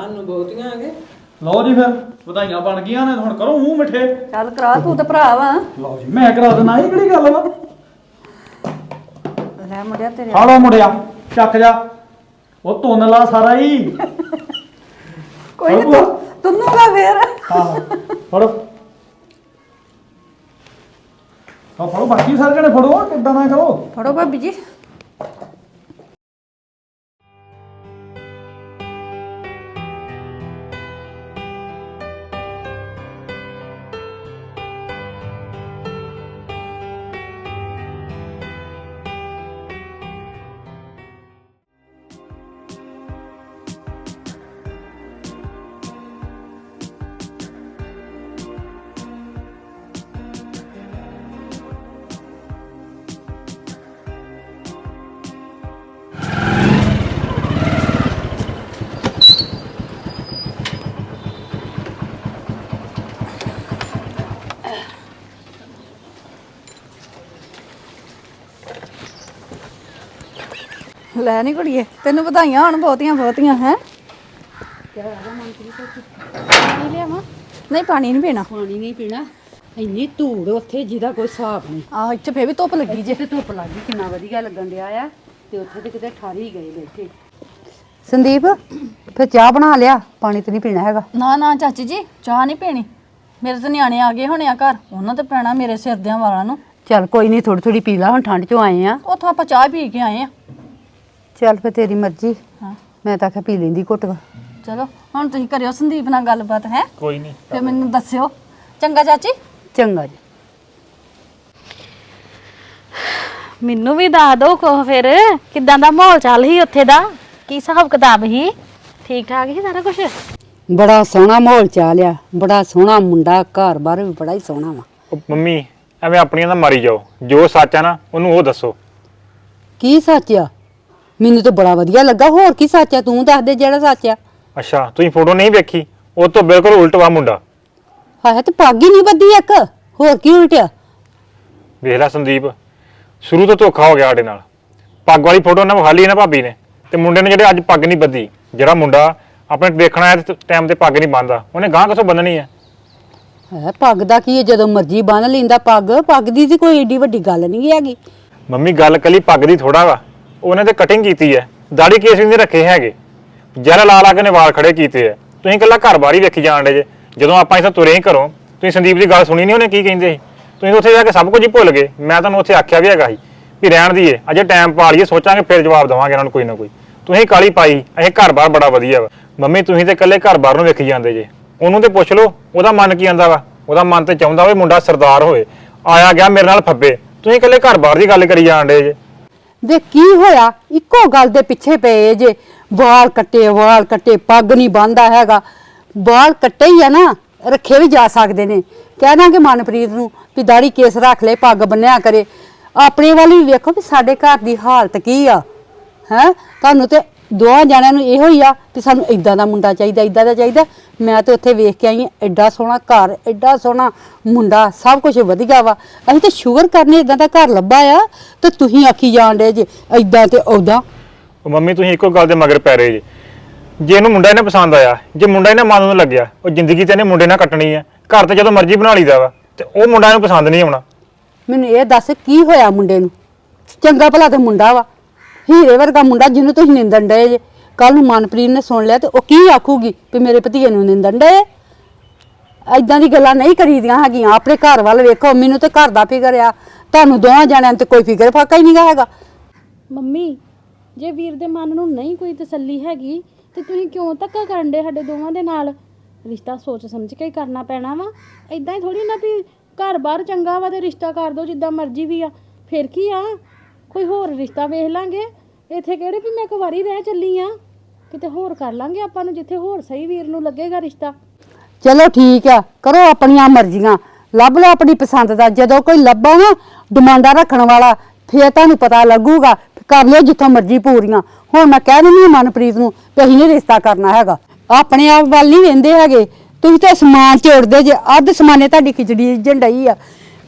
ਲਓ ਜੀ ਫਿਰ ਵਧਾਈਆਂ ਬਣ ਗਈਆਂ ਨੇ ਹੁਣ ਕਰੋ ਮੂੰਹ ਮਿੱਠੇ। ਚੱਲ ਕਰਾ ਤੂੰ ਤੇ ਭਰਾ ਵਾ। ਲਓ ਜੀ ਮੈਂ ਕਰਾ ਦੇਣਾ ਇਹ ਕਿਹੜੀ ਗੱਲ ਵਾ? ਲੈ ਮੁੰਡਿਆ ਤੇਰੇ ਹਾਲੋ ਮੁੰਡਿਆ ਚੱਕ ਜਾ। ਉਹ ਤੁੰਨ ਲਾ ਸਾਰਾ ਹੀ। ਕੋਈ ਨੀ ਤੂੰ ਤੁੰਨੂਗਾ ਫੇਰ। ਆਹੋ ਫੜੋ। ਆ ਫੜੋ ਬਾਕੀ ਸਾਰੇ ਜਣੇ ਫੜੋ ਕਿੱਦਾਂ ਨਾ ਕਰੋ? ਫੜੋ ਭਾਬੀ ਜੀ। ਲੈ ਨਹੀਂ ਕੁੜੀਏ। ਤੈਨੂੰ ਵਧਾਈਆਂ ਹੋਣ ਬਹੁਤੀਆਂ ਬਹੁਤੀਆਂ ਹੈ? ਪਾਣੀ ਲਿਆਵਾਂ? ਨਹੀਂ ਪਾਣੀ ਨਹੀਂ ਪੀਣਾ। ਪਾਣੀ ਨਹੀਂ ਪੀਣਾ। ਇੰਨੀ ਧੂੜ ਉੱਥੇ ਜਿਹਦਾ ਕੋਈ ਹਿਸਾਬ ਨਹੀਂ ਆਹ ਇੱਥੇ ਫੇਰ ਵੀ ਧੁੱਪ ਲੱਗੀ ਜੇ। ਤੇ ਧੁੱਪ ਲੱਗੀ ਕਿੰਨਾ ਵਧੀਆ ਲੱਗਣ ਡਿਆ ਆ। ਤੇ ਉੱਥੇ ਤੇ ਕਿਤੇ ਠਾਰੀ ਗਏ ਬੈਠੇ। ਸੰਦੀਪ ਫਿਰ ਚਾਹ ਬਣਾ ਲਿਆ। ਪਾਣੀ ਤੇ ਨਹੀਂ ਪੀਣਾ ਹੈਗਾ। ਨਾ ਨਾ ਚਾਚੀ ਜੀ ਚਾਹ ਨਹੀਂ ਪੀਣੀ। ਮੇਰੇ ਤਾਂ ਨਿਆਣੇ ਆ ਗਏ ਹੋਣੇ ਆ ਘਰ। ਉਹਨਾਂ ਤੇ ਪੈਣਾ ਮੇਰੇ ਸਿਰਦਿਆਂ ਵਾਲਾਂ ਨੂੰ। ਚੱਲ ਕੋਈ ਨਹੀਂ ਥੋੜੀ ਥੋੜੀ ਪੀ ਲਾ। ਹੁਣ ਠੰਡ ਚੋਂ ਆਏ ਆ। ਉੱਥੋਂ ਆਪਾਂ ਚਾਹ ਪੀ ਕੇ ਆਏ ਆ। ਚੱਲ ਫਿਰ ਤੇਰੀ ਮਰਜ਼ੀ। ਹਾਂ। ਮੈਂ ਤਾਂ ਆਖਿਆ ਪੀ ਲੈਂਦੀ ਘੁੱਟ ਕ। ਚਲੋ ਹੁਣ ਤੁਸੀਂ ਕਰਿਓ ਸੰਦੀਪ ਨਾਲ ਗੱਲਬਾਤ ਹੈ? ਕੋਈ ਨਹੀਂ। ਫਿਰ ਮੈਨੂੰ ਦੱਸਿਓ। ਚੰਗਾ ਚਾਚੀ? ਚੰਗਾ ਜੀ। ਮੈਨੂੰ ਵੀ ਦੱਸ ਦੋ ਕੋ ਫਿਰ। ਕਿੱਦਾਂ ਦਾ ਮਾਹੌਲ ਚੱਲ ਸੀ ਉੱਥੇ ਦਾ? ਕੀ ਹਿਸਾਬ ਕਿਤਾਬ ਸੀ? ਠੀਕ ਠਾਕ ਸੀ ਸਾਰਾ ਕੁਝ ਬੜਾ ਸੋਹਣਾ ਮਾਹੌਲ ਚਾਲਿਆ। ਬੜਾ ਸੋਹਣਾ ਮੁੰਡਾ ਘਰ-ਬਾਰ ਵੀ ਬੜਾ ਹੀ ਸੋਹਣਾ ਵਾ। ਉਹ ਮੰਮੀ ਐਵੇਂ ਆਪਣੀਆਂ ਦਾ ਮਾਰੀ ਜਾਓ। ਜੋ ਸੱਚ ਆ ਨਾ ਉਹਨੂੰ ਉਹ ਦੱਸੋ। ਕੀ ਸੱਚ ਆ? ਮੈਨੂੰ ਤਾਂ ਬੜਾ ਵਧੀਆ ਲੱਗਾ। ਹੋਰ ਕੀ ਸੱਚ ਆ? ਤੂੰ ਦੱਸ ਦੇ ਜਿਹੜਾ ਸੱਚ ਆ। ਅੱਛਾ ਤੁਸੀਂ ਫੋਟੋ ਨਹੀਂ ਵੇਖੀ? ਉਹ ਤੋਂ ਬਿਲਕੁਲ ਉਲਟ ਵਾ ਮੁੰਡਾ। ਹਾਏ ਤੇ ਪੱਗ ਹੀ ਨਹੀਂ ਬੱਧੀ ਇੱਕ। ਹੋਰ ਕੀ ਉਲਟਿਆ ਵੇਖ ਲੈ ਸੰਦੀਪ ਸ਼ੁਰੂ ਤੋਂ ਧੋਖਾ ਹੋ ਗਿਆ ਸਾਡੇ ਨਾਲ। ਪੱਗ ਵਾਲੀ ਫੋਟੋ ਨਾ ਵਿਖਾ ਲਈ ਨਾ ਭਾਬੀ ਨੇ। ਤੇ ਮੁੰਡੇ ਨੇ ਜਿਹੜੇ ਅੱਜ ਪੱਗ ਨਹੀਂ ਬੱਧੀ ਜਿਹੜਾ ਮੁੰਡਾ ਆਪਣੇ ਵੇਖਣਾ ਹੈ ਟਾਈਮ ਤੇ ਪੱਗ ਨਹੀਂ ਬੰਨਦਾ ਉਹਨੇ ਗਾਂ ਕਿਥੋਂ ਬੰਨਣੀ ਹੈ ਹੈ ਪੱਗ ਦਾ ਕੀ ਹੈ ਜਦੋਂ ਮਰਜ਼ੀ ਬੰਨ ਲੈਂਦਾ ਪੱਗ ਪੱਗ ਦੀ ਤੇ ਕੋਈ ਏਡੀ ਵੱਡੀ ਗੱਲ ਨਹੀਂ ਹੈਗੀ। ਮੰਮੀ ਗੱਲ ਕੱਲੀ ਪੱਗ ਦੀ ਥੋੜਾ ਵਾ। ਉਹਨੇ ਤੇ ਕਟਿੰਗ ਕੀਤੀ ਹੈ। ਦਾੜੀ ਕੇਸ ਵੀ ਨਹੀਂ ਰੱਖੇ ਹੈਗੇ। ਜਰਾ ਲਾ ਲਾ ਕੇ ਨੇ ਵਾਲ ਖੜੇ ਕੀਤੇ ਆ। ਤੁਸੀਂ ਇਕੱਲਾ ਘਰ ਬਾਰ ਹੀ ਵੇਖੀ ਜਾਣ ਡੇ ਜੇ। ਜਦੋਂ ਆਪਾਂ ਇੱਥੇ ਤੁਰੇ ਹੀ ਘਰੋਂ, ਤੁਸੀਂ ਸੰਦੀਪ ਦੀ ਗੱਲ ਸੁਣੀ ਨਹੀਂ ਉਹਨੇ ਕੀ ਕਹਿੰਦੇ ਸੀ? ਤੁਸੀਂ ਉੱਥੇ ਜਾ ਕੇ ਸਭ ਕੁਝ ਹੀ ਭੁੱਲ ਗਏ। ਮੈਂ ਤੁਹਾਨੂੰ ਉੱਥੇ ਆਖਿਆ ਵੀ ਹੈਗਾ ਸੀ ਵੀ ਰਹਿਣ ਦੀਏ, ਅਜੇ ਟਾਈਮ ਪਾ ਲਈਏ, ਸੋਚਾਂਗੇ ਫਿਰ ਜਵਾਬ ਦੇਵਾਂਗੇ ਇਹਨਾਂ ਨੂੰ ਕੋਈ ਨਾ ਕੋਈ। ਤੁਸੀਂ ਕਾਲੀ ਪਾਈ, ਇਹ ਘਰ ਬਾਰ ਬੜਾ ਵਧੀਆ ਵਾ। ਮੰਮੀ, ਤੁਸੀਂ ਤੇ ਇਕੱਲੇ ਘਰ ਬਾਰ ਨੂੰ ਵੇਖੀ ਜਾਂਦੇ ਜੇ। ਉਹਨੂੰ ਤੇ ਪੁੱਛ ਲਓ, ਉਹਦਾ ਮਨ ਕੀ ਆਂਦਾ ਵਾ? ਉਹਦਾ ਮਨ ਤੇ ਚਾਹੁੰਦਾ ਹੋਵੇ ਮੁੰਡਾ ਸਰਦਾਰ ਹੋਏ ਆਇਆ ਗਿਆ ਮੇਰੇ ਨਾਲ ਫੱਬੇ। ਤੁਸੀਂ ਇਕੱਲੇ ਘਰ ਬਾਰ ਦੀ ਗੱਲ ਕਰੀ ਜਾਣ ਡੇ ਜੇ। ਵੇ ਕੀ ਹੋਇਆ? ਇੱਕੋ ਗੱਲ ਦੇ ਪਿੱਛੇ ਪਏ ਜੇ। ਵਾਲ ਕੱਟੇ ਵਾਲ ਕੱਟੇ, ਪੱਗ ਨਹੀਂ ਬੰਨਦਾ ਹੈਗਾ। ਵਾਲ ਕੱਟੇ ਹੀ ਆ ਨਾ, ਰੱਖੇ ਵੀ ਜਾ ਸਕਦੇ ਨੇ। ਕਹਿ ਦਾਂਗੇ ਮਨਪ੍ਰੀਤ ਨੂੰ ਵੀ ਦਾੜੀ ਕੇਸ ਰੱਖ ਲੈ, ਪੱਗ ਬੰਨਿਆ ਕਰੇ। ਆਪਣੇ ਵਾਲੀ ਵੇਖੋ ਵੀ ਸਾਡੇ ਘਰ ਦੀ ਹਾਲਤ ਕੀ ਆ। ਹੈ? ਤੁਹਾਨੂੰ ਤੇ ਦੋਹਾਂ ਜਣਿਆਂ ਨੂੰ ਇਹੋ ਹੀ ਆ ਕਿ ਸਾਨੂੰ ਇਦਾਂ ਦਾ ਮੁੰਡਾ ਚਾਹੀਦਾ ਇਦਾਂ ਦਾ ਚਾਹੀਦਾ। ਮੈਂ ਤੇ ਉੱਥੇ ਵੇਖ ਕੇ ਆਈ ਆਂ, ਐਡਾ ਸੋਹਣਾ ਘਰ ਐਡਾ ਸੋਹਣਾ ਮੁੰਡਾ ਸਭ ਕੁਝ ਵਧੀਆ ਵਾ। ਅਸੀਂ ਤੇ ਸ਼ੂਗਰ ਕਰਨੇ ਇਦਾਂ ਦਾ ਘਰ ਲੱਭਾ ਆ ਤੇ ਤੁਸੀਂ ਆਖੀ ਜਾਣ ਡੇ ਜੇ ਇਦਾਂ ਤੇ ਉਦਾਂ ਉਹ ਮੰਮੀ ਤੁਸੀਂ ਇੱਕੋ ਗੱਲ ਦੇ ਮਗਰ ਪੈ ਰਹੇ ਜੇ। ਜੇ ਇਹਨੂੰ ਮੁੰਡਾ ਇਹਨੇ ਪਸੰਦ ਆਇਆ ਜੇ ਮੁੰਡਾ ਇਹਨੇ ਮਨ ਨੂੰ ਲੱਗਿਆ ਉਹ ਜ਼ਿੰਦਗੀ ਤੇ ਇਹਨੇ ਮੁੰਡੇ ਨਾਲ ਕੱਟਣੀ ਹੈ ਘਰ ਤੇ ਜਦੋਂ ਮਰਜ਼ੀ ਬਣਾ ਲਈਦਾ ਵਾ ਤੇ ਉਹ ਮੁੰਡਾ ਇਹਨੂੰ ਪਸੰਦ ਨਹੀਂ ਆਉਣਾ। ਮੈਨੂੰ ਇਹ ਦੱਸ ਕੀ ਹੋਇਆ ਮੁੰਡੇ ਨੂੰ? ਚੰਗਾ ਭਲਾ ਤੇ ਮੁੰਡਾ ਵਾ। ਹੀਰੇ ਵਰਗਾ ਮੁੰਡਾ ਜਿਹਨੂੰ ਤੁਸੀਂ ਨਿੰਦਣ ਡਏ ਜੇ। ਕੱਲ ਨੂੰ ਮਨਪ੍ਰੀਤ ਨੇ ਸੁਣ ਲਿਆ ਤੇ ਉਹ ਕੀ ਆਖੂਗੀ ਵੀ ਮੇਰੇ ਭਤੀਜੇ ਨੂੰ ਨਿੰਦਣ ਡਏ? ਐਦਾਂ ਦੀ ਗੱਲਾਂ ਨਹੀਂ ਕਰੀਦੀਆਂ ਹੈਗੀਆਂ। ਆਪਣੇ ਘਰ ਵੱਲ ਵੇਖੋ, ਮੈਨੂੰ ਤੇ ਘਰ ਦਾ ਫਿਕਰ ਆ। ਤੁਹਾਨੂੰ ਦੋਵਾਂ ਜਣਿਆਂ ਤੇ ਕੋਈ ਫਿਕਰ ਫਾਕਾ ਹੀ ਨਹੀਂਗਾ ਹੈਗਾ। ਮੰਮੀ, ਜੇ ਵੀਰ ਦੇ ਮਨ ਨੂੰ ਨਹੀਂ ਕੋਈ ਤਸੱਲੀ ਹੈਗੀ, ਤੇ ਤੁਸੀਂ ਕਿਉਂ ਧੱਕਾ ਕਰਨ ਦੇ ਸਾਡੇ ਦੋਵਾਂ ਦੇ ਨਾਲ? ਰਿਸ਼ਤਾ ਸੋਚ ਸਮਝ ਕੇ ਹੀ ਕਰਨਾ ਪੈਣਾ ਵਾ। ਇਦਾਂ ਹੀ ਥੋੜੀ ਨਾ ਵੀ ਘਰ-ਬਾਰ ਚੰਗਾ ਵਾ ਤੇ ਰਿਸ਼ਤਾ ਕਰ ਦੋ ਜਿੱਦਾਂ ਮਰਜ਼ੀ ਵੀ ਆ। ਫਿਰ ਕੀ ਆ? ਕੋਈ ਹੋਰ ਰਿਸ਼ਤਾ ਵੇਖ ਲਾਂਗੇ। ਇੱਥੇ ਕਿਹੜੇ ਵੀ ਮੈਂ ਇੱਕ ਰਹਿ ਚੱਲੀ ਆ। ਕਿਤੇ ਹੋਰ ਕਰ ਲਾਂਗੇ ਆਪਾਂ ਨੂੰ, ਜਿੱਥੇ ਹੋਰ ਸਹੀ ਵੀਰ ਨੂੰ ਲੱਗੇਗਾ ਰਿਸ਼ਤਾ। ਚਲੋ ਠੀਕ ਆ, ਕਰੋ ਆਪਣੀਆਂ ਮਰਜ਼ੀਆਂ। ਲੱਭ ਲਓ ਆਪਣੀ ਪਸੰਦ ਦਾ, ਜਦੋਂ ਕੋਈ ਲੱਭਾ ਨਾ ਡਿਮਾਂਡਾਂ ਰੱਖਣ ਵਾਲਾ, ਫੇਰ ਤੁਹਾਨੂੰ ਪਤਾ ਲੱਗੂਗਾ ਕਰ ਲਿਓ ਜਿੱਥੋਂ ਮਰਜ਼ੀ ਪੂਰੀਆਂ। ਹੁਣ ਮੈਂ ਕਹਿ ਦਿੰਦੀ ਹਾਂ ਮਨਪ੍ਰੀਤ ਨੂੰ ਕਿ ਅਸੀਂ ਨਹੀਂ ਰਿਸ਼ਤਾ ਕਰਨਾ ਹੈਗਾ। ਆਪਣੇ ਆਪ ਵੱਲ ਨਹੀਂ ਵੇਂਦੇ ਹੈਗੇ। ਤੁਸੀਂ ਤਾਂ ਸਮਾਨ ਝੋੜਦੇ ਜੇ, ਅੱਧ ਸਮਾਨੇ ਤੁਹਾਡੀ ਖਿਚੜੀ ਝੰਡਾਈ ਆ।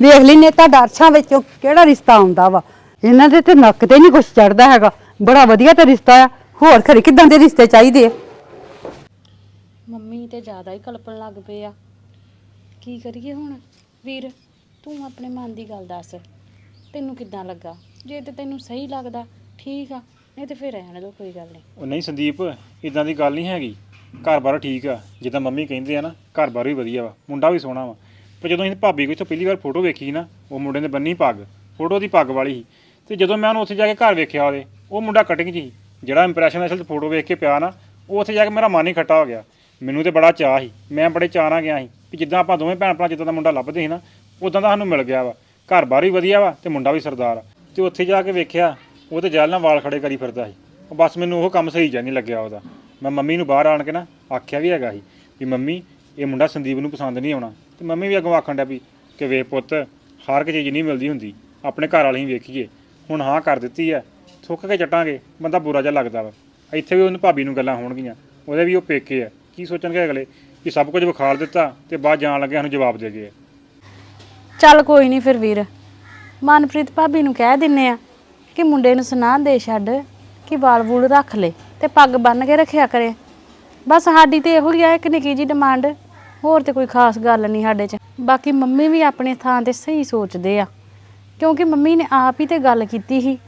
ਵੇਖ ਲੈਨੇ ਤੁਹਾਡਾ ਅਰਸ਼ਾਂ ਵਿੱਚੋਂ ਕਿਹੜਾ ਰਿਸ਼ਤਾ ਆਉਂਦਾ ਵਾ। ਇਹਨਾਂ ਦੇ ਤੇ ਨੱਕ ਤੇ ਨਹੀਂ ਕੁਛ ਚੜਦਾ ਹੈਗਾ। ਬੜਾ ਵਧੀਆ ਤੇ ਰਿਸ਼ਤਾ ਆ। ਹੋਰ ਖਰੇ ਕਿਦਾਂ ਦੇ ਰਿਸ਼ਤੇ ਚਾਹੀਦੇ ਆ? ਮੰਮੀ ਤੇ ਜ਼ਿਆਦਾ ਹੀ ਕਲਪਣ ਲੱਗ ਪਏ ਆ। ਕੀ ਕਰੀਏ ਹੁਣ? ਵੀਰ ਤੂੰ ਆਪਣੇ ਮਨ ਦੀ ਗੱਲ ਦੱਸ। ਤੈਨੂੰ ਕਿੱਦਾਂ ਲੱਗਾ? ਜੇ ਤੇ ਤੈਨੂੰ ਸਹੀ ਲੱਗਦਾ ਠੀਕ ਆ। ਨਹੀਂ ਤੇ ਫਿਰ ਰਹਿਣ ਦੋ ਕੋਈ ਗੱਲ ਨਹੀਂ। ਉਹ ਨਹੀਂ ਸੰਦੀਪ ਇਦਾਂ ਦੀ ਗੱਲ ਨਹੀਂ ਹੈਗੀ। ਘਰ-ਬਾਰ ਠੀਕ ਆ। ਜਿੱਦਾਂ ਮੰਮੀ ਕਹਿੰਦੇ ਆ ਨਾ ਘਰ-ਬਾਰ ਵੀ ਵਧੀਆ ਵਾ। ਮੁੰਡਾ ਵੀ ਸੋਹਣਾ ਵਾ। ਪਰ ਜਦੋਂ ਅਸੀਂ ਭਾਬੀ ਕੋਲ ਇੱਥੋਂ ਪਹਿਲੀ ਵਾਰ ਫੋਟੋ ਵੇਖੀ ਨਾ ਉਹ ਮੁੰਡੇ ਨੇ ਬੰਨੀ ਪੱਗ। ਫੋਟੋ ਦੀ ਪੱਗ ਵਾਲੀ ਸੀ। ਤੇ ਜਦੋਂ ਮੈਂ ਉਹਨੂੰ ਉੱਥੇ ਜਾ ਕੇ ਘਰ ਵੇਖਿਆ ਉਹਦੇ, ਉਹ ਮੁੰਡਾ ਕਟਿੰਗ 'ਚ ਸੀ। ਜਿਹੜਾ ਇੰਪ੍ਰੈਸ਼ਨ ਅਸਲ 'ਚ ਫੋਟੋ ਵੇਖ ਕੇ ਪਿਆ ਨਾ, ਉਹ ਉੱਥੇ ਜਾ ਕੇ ਮੇਰਾ ਮਨ ਹੀ ਖੱਟਾ ਹੋ ਗਿਆ। ਮੈਨੂੰ ਤੇ ਬੜਾ ਚਾਹ ਸੀ। ਮੈਂ ਬੜੇ ਚਾਅ ਨਾਲ ਗਿਆ ਸੀ ਕਿ ਜਿੱਦਾਂ ਆਪਾਂ ਦੋਵੇਂ ਭੈਣ ਭਰਾ ਜਿੱਦਾਂ ਦਾ ਮੁੰਡਾ ਲੱਭਦੇ ਸੀ ਨਾ ਉਦਾਂ ਦਾ ਸਾਨੂੰ ਮਿਲ ਗਿਆ ਵਾ। ਘਰ-ਬਾਰ ਵੀ ਵਧੀਆ ਵਾ ਤੇ ਮੁੰਡਾ ਵੀ ਸਰਦਾਰ ਆ। ਤੇ ਉੱਥੇ ਜਾ ਕੇ ਵੇਖਿਆ, ਉਹ ਤੇ ਜੈਲ ਨਾਲ ਵਾਲ ਖੜੇ ਕਰੀ ਫਿਰਦਾ ਸੀ। ਉਹ ਬਸ ਮੈਨੂੰ ਉਹ ਕੰਮ ਸਹੀ ਜਿਹਾ ਨਹੀਂ ਲੱਗਿਆ ਉਹਦਾ। ਮੈਂ ਮੰਮੀ ਨੂੰ ਬਾਹਰ ਆਣ ਕੇ ਨਾ ਆਖਿਆ ਵੀ ਹੈਗਾ ਸੀ ਵੀ ਮੰਮੀ, ਇਹ ਮੁੰਡਾ ਸੰਦੀਪ ਨੂੰ ਪਸੰਦ ਨਹੀਂ ਆਉਣਾ। ਤੇ ਮੰਮੀ ਵੀ ਅੱਗੋਂ ਆਖਣ ਡਿਆ ਵੀ ਕਿ ਵੇ ਪੁੱਤ, ਹਰ ਇੱਕ ਚੀਜ਼ ਨਹੀਂ ਮਿਲਦੀ ਹੁੰਦੀ। ਆਪਣੇ ਘਰ ਵਾਲੇ ਹੀ ਵੇਖੀਏ। ਹੁਣ ਹਾਂ ਕਰ ਦਿੱਤੀ ਐ ਥੁੱਕ ਕੇ ਚਟਾਂਗੇ ਬੰਦਾ ਬੁਰਾ ਜਿਹਾ ਲੱਗਦਾ ਵਾ। ਇੱਥੇ ਵੀ ਉਹਨੂੰ ਭਾਬੀ ਨੂੰ ਗੱਲਾਂ ਹੋਣਗੀਆਂ। ਉਹਦੇ ਵੀ ਉਹ ਪੇਕੇ ਆ। ਕੀ ਸੋਚਣਗੇ ਅਗਲੇ? ਕਿ ਸਭ ਕੁਝ ਵਿਖਾਲ ਦਿੱਤਾ ਤੇ ਬਾਅਦ ਜਾਣ ਲੱਗੇ ਸਾਨੂੰ ਜਵਾਬ ਦੇ ਗਏ ਚੱਲ ਕੋਈ ਨਹੀਂ ਫਿਰ ਵੀਰ। ਮਨਪ੍ਰੀਤ ਭਾਬੀ ਨੂੰ ਕਹਿ ਦਿੰਨੇ ਆ ਕਿ ਮੁੰਡੇ ਨੂੰ ਸੁਣਾ ਦੇ ਛੱਡ ਕਿ ਵਾਲ ਵੂਲ ਰੱਖ ਲੇ ਤੇ ਪੱਗ ਬੰਨ ਕੇ ਰੱਖਿਆ ਕਰੇ। ਬਸ ਸਾਡੀ ਤੇ ਇਹੋ ਹੀ ਆ, ਇੱਕ ਨਿੱਕੀ ਜੀ ਡਿਮਾਂਡ। ਹੋਰ ਤੇ ਕੋਈ ਖਾਸ ਗੱਲ ਨਹੀਂ ਸਾਡੇ 'ਚ। ਬਾਕੀ ਮੰਮੀ ਵੀ ਆਪਣੇ ਥਾਂ ਤੇ ਸਹੀ ਸੋਚਦੇ ਆ। ਕਿਉਂਕਿ ਮੰਮੀ ਨੇ ਆਪ ਹੀ ਤੇ ਗੱਲ ਕੀਤੀ ਸੀ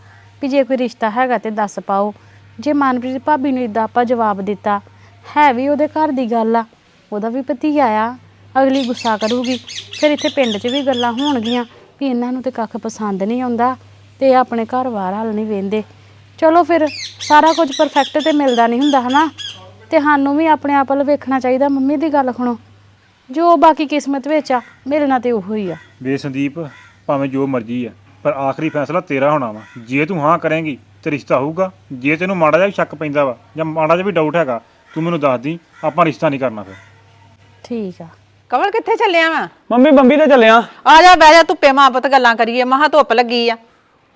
ਵੀ ਜੇ ਕੋਈ ਰਿਸ਼ਤਾ ਹੈਗਾ ਤੇ ਦੱਸ ਪਾਓ। ਜੇ ਮਨਪ੍ਰੀਤ ਭਾਬੀ ਨੂੰ ਇਦਾਂ ਆਪਾਂ ਜਵਾਬ ਦਿੱਤਾ, ਹੈ ਵੀ ਉਹਦੇ ਘਰ ਦੀ ਗੱਲ ਆ, ਉਹਦਾ ਵੀ ਭਤੀਆ ਆ, ਅਗਲੀ ਗੁੱਸਾ ਕਰੂਗੀ, ਫਿਰ ਇੱਥੇ ਪਿੰਡ 'ਚ ਵੀ ਗੱਲਾਂ ਹੋਣਗੀਆਂ ਵੀ ਇਹਨਾਂ ਨੂੰ ਤੇ ਕੱਖ ਪਸੰਦ ਨਹੀਂ ਆਉਂਦਾ ਤੇ ਇਹ ਆਪਣੇ ਘਰ ਬਾਹਰ ਹਾਲ ਨਹੀਂ ਵੇਂਦੇ। ਚਲੋ ਫਿਰ ਸਾਰਾ ਕੁਝ ਪਰਫੈਕਟ ਤੇ ਮਿਲਦਾ ਨਹੀਂ ਹੁੰਦਾ, ਹਨਾ? ਤੇ ਸਾਨੂੰ ਵੀ ਆਪਣੇ ਆਪ ਵੱਲ ਵੇਖਣਾ ਚਾਹੀਦਾ, ਮੰਮੀ ਦੀ ਗੱਲ ਸੁਣੋ। ਜੋ ਬਾਕੀ ਕਿਸਮਤ ਵਿੱਚ ਆ ਮਿਲਣਾ ਤੇ ਉਹੋ ਹੀ ਆ। ਵੇ ਸੰਦੀਪ ਭਾਵੇਂ ਜੋ ਮਰਜ਼ੀ ਆ ਪਰ ਆਖਰੀ ਫੈਸਲਾ ਤੇਰਾ ਹੋਣਾ ਵਾ। ਜੇ ਤੂੰ ਹਾਂ ਕਰੇਂਗੀ ਤੇ ਰਿਸ਼ਤਾ ਹੋਊਗਾ। ਜੇ ਤੈਨੂੰ ਮਾੜਾ ਜਿਹਾ ਵੀ ਸ਼ੱਕ ਪੈਂਦਾ ਵਾ ਜਾਂ ਮਾੜਾ ਜਿਹਾ ਵੀ ਡਾਊਟ ਹੈਗਾ ਤੂੰ ਮੈਨੂੰ ਦੱਸ ਦੀ ਆਪਾਂ ਰਿਸ਼ਤਾ ਨਹੀਂ ਕਰਨਾ ਫਿਰ। ਠੀਕ ਆ। ਕਵਲ ਕਿੱਥੇ ਚੱਲਿਆ ਵਾ? ਮੰਮੀ ਬੰਬੀ ਤੇ ਚੱਲਿਆ ਆ। ਜਾ ਬਹਿ ਜਾ ਧੁੱਪੇ ਮਾਂ ਪੁੱਤ ਗੱਲਾਂ ਕਰੀਏ। ਮਹਾ ਧੁੱਪ ਲੱਗੀ ਆ।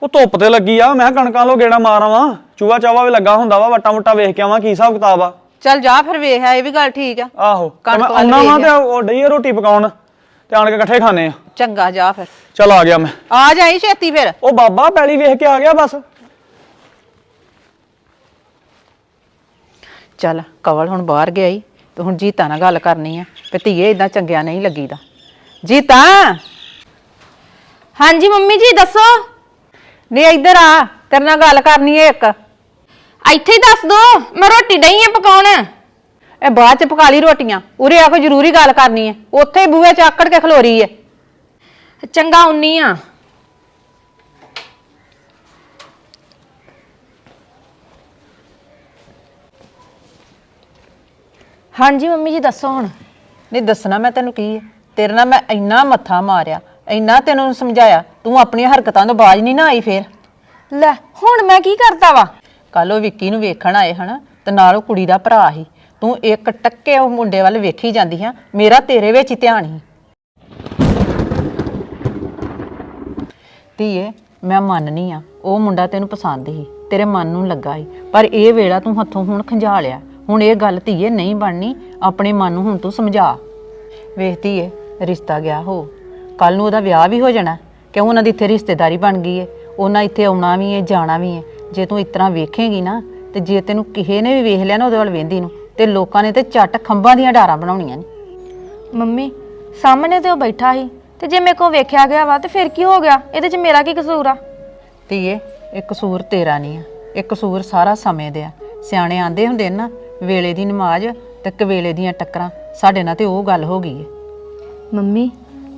ਉਹ ਧੁੱਪ ਤੇ ਲੱਗੀ ਆ। ਮੈਂ ਕਿਹਾ ਕਣਕਾਂ ਲੋ ਗੇੜਾ ਮਾਰਾਂ ਵਾ। ਚੂਹਾ ਚਾਵਾ ਵੀ ਲੱਗਾ ਹੁੰਦਾ ਵਾ ਵਟਾ ਮੁੱਟਾ ਵੇਖ ਕੇ ਆਵਾਂ ਕੀ ਹਿਸਾਬ ਕਿਤਾਬ ਆ। ਚੱਲ ਜਾ ਫਿਰ ਵੇਖ ਆ ਇਹ ਵੀ ਗੱਲ ਠੀਕ ਆ। ਆਹੋ ਤੇ ਕਣਕ ਮੈਂ ਵੱਲ ਆਉਣਾ ਵਾ ਵੇਖ ਤੇ ਉਹ ਡਈ ਆ ਰੋਟੀ ਪਕਾਉਣ। ਤੇ ਆਣ ਕੇ ਇਕੱਠੇ ਖਾਣੇ ਆ। ਚੰਗਾ ਜਾ ਫਿਰ। ਚਲ ਆ ਗਿਆ ਮੈਂ। ਆ ਜਾਈ ਛੇਤੀ ਫਿਰ। ਉਹ ਬਾਬਾ ਪੈਲੀ ਵੇਖ ਕੇ ਆ ਗਿਆ ਬਸ। ਚੱਲ ਕਵਲ ਹੁਣ ਬਾਹਰ ਗਿਆ ਈ ਤੇ ਹੁਣ ਜੀਤਾ ਨਾਲ ਗੱਲ ਕਰਨੀ ਆ ਤੇ ਧੀਏ ਇਦਾਂ ਚੰਗਿਆ ਨਹੀਂ ਲੱਗੀਦਾ। ਜੀਤਾ! ਹਾਂਜੀ ਮੰਮੀ ਜੀ ਦੱਸੋ? ਨੇ ਇੱਧਰ ਆ ਤੇਰੇ ਨਾਲ ਗੱਲ ਕਰਨੀ ਏ ਇੱਕ। ਇੱਥੇ ਹੀ ਦੱਸ ਦੋ ਮੈਂ ਰੋਟੀ ਡਈ ਆ ਪਕਾਉਣ। ਇਹ ਬਾਅਦ ਚ ਪਕਾ ਲਈ ਰੋਟੀਆਂ। ਉਰੇ ਆ ਕੋਈ ਜ਼ਰੂਰੀ ਗੱਲ ਕਰਨੀ ਏ ਉੱਥੇ ਹੀ ਬੂਹੇ ਚ ਆਕੜ ਕੇ ਖਲੋਰੀ ਏ ਚੰਗਾ ਉੰਨੀ ਆ। ਹਾਂਜੀ ਮੰਮੀ ਜੀ ਦੱਸੋ ਹੁਣ। ਨਹੀਂ ਦੱਸਣਾ ਮੈਂ ਤੈਨੂੰ ਕੀ ਏ ਤੇਰੇ ਨਾਲ ਮੈਂ ਇੰਨਾ ਮੱਥਾ ਮਾਰਿਆ ਇੰਨਾ ਤੈਨੂੰ ਸਮਝਾਇਆ ਤੂੰ ਆਪਣੀਆਂ ਹਰਕਤਾਂ ਤੋਂ ਬਾਜ ਨਹੀਂ ਨਾ ਆਈ ਫੇਰ। ਲੈ ਹੁਣ ਮੈਂ ਕੀ ਕਰਤਾ ਵਾ? ਕੱਲ ਉਹ ਵਿੱਕੀ ਨੂੰ ਵੇਖਣ ਆਏ ਹਨਾ ਤੇ ਨਾਲ ਉਹ ਕੁੜੀ ਦਾ ਭਰਾ ਸੀ। ਤੂੰ ਇੱਕ ਟੱਕੇ ਉਹ ਮੁੰਡੇ ਵੱਲ ਵੇਖੀ ਜਾਂਦੀ ਹਾਂ ਮੇਰਾ ਤੇਰੇ ਵਿੱਚ ਹੀ ਧਿਆਨ ਸੀ ਧੀਏ, ਮੈਂ ਮੰਨਨੀ ਆ, ਉਹ ਮੁੰਡਾ ਤੈਨੂੰ ਪਸੰਦ ਸੀ, ਤੇਰੇ ਮਨ ਨੂੰ ਲੱਗਾ ਸੀ, ਪਰ ਇਹ ਵੇਲਾ ਤੂੰ ਹੱਥੋਂ ਹੁਣ ਖੰਜਾ ਲਿਆ। ਹੁਣ ਇਹ ਗੱਲ ਧੀਏ ਨਹੀਂ ਬਣਨੀ, ਆਪਣੇ ਮਨ ਨੂੰ ਹੁਣ ਤੂੰ ਸਮਝਾ। ਵੇਖ ਧੀਏ, ਰਿਸ਼ਤਾ ਗਿਆ ਹੋ ਕੱਲ ਨੂੰ ਉਹਦਾ ਵਿਆਹ ਵੀ ਹੋ ਜਾਣਾ, ਕਿਉਂ ਉਹਨਾਂ ਦੀ ਇੱਥੇ ਰਿਸ਼ਤੇਦਾਰੀ ਬਣ ਗਈ ਏ? ਉਹਨਾਂ ਇੱਥੇ ਆਉਣਾ ਵੀ ਏ, ਜਾਣਾ ਵੀ ਏ। ਜੇ ਤੂੰ ਇਸ ਤਰ੍ਹਾਂ ਵੇਖੇਂਗੀ ਨਾ, ਤੇ ਜੇ ਤੈਨੂੰ ਕਿਸੇ ਨੇ ਵੀ ਵੇਖ ਲਿਆ ਨਾ ਉਹਦੇ ਵੱਲ ਵੇਂਦੀ ਨੂੰ ਤੇ ਲੋਕਾਂ ਨੇ ਤੇ ਝੱਟ ਖੰਭਾਂ ਦੀਆਂ ਡਾਰਾਂ ਬਣਾਉਣੀਆਂ ਨੇ। ਮੰਮੀ ਸਾਹਮਣੇ ਤੇ ਉਹ ਬੈਠਾ ਸੀ ਤੇ ਜੇ ਮੇਰੇ ਕੋ ਵੇਖਿਆ ਗਿਆ ਵਾ ਤੇ ਫਿਰ ਕੀ ਹੋ ਗਿਆ? ਇਹਦੇ 'ਚ ਮੇਰਾ ਕੀ ਕਸੂਰ ਆ? ਧੀਏ ਇਹ ਕਸੂਰ ਤੇਰਾ ਨਹੀਂ ਆ। ਇਹ ਕਸੂਰ ਸਾਰਾ ਸਮੇਂ ਦੇ ਆ। ਸਿਆਣੇ ਆਂਦੇ ਹੁੰਦੇ ਨੇ ਨਾ ਵੇਲੇ ਦੀ ਨਮਾਜ਼ ਤੇ ਕਵੇਲੇ ਦੀਆਂ ਟੱਕਰਾਂ। ਸਾਡੇ ਨਾਲ ਤੇ ਉਹ ਗੱਲ ਹੋ ਗਈ ਏ। ਮੰਮੀ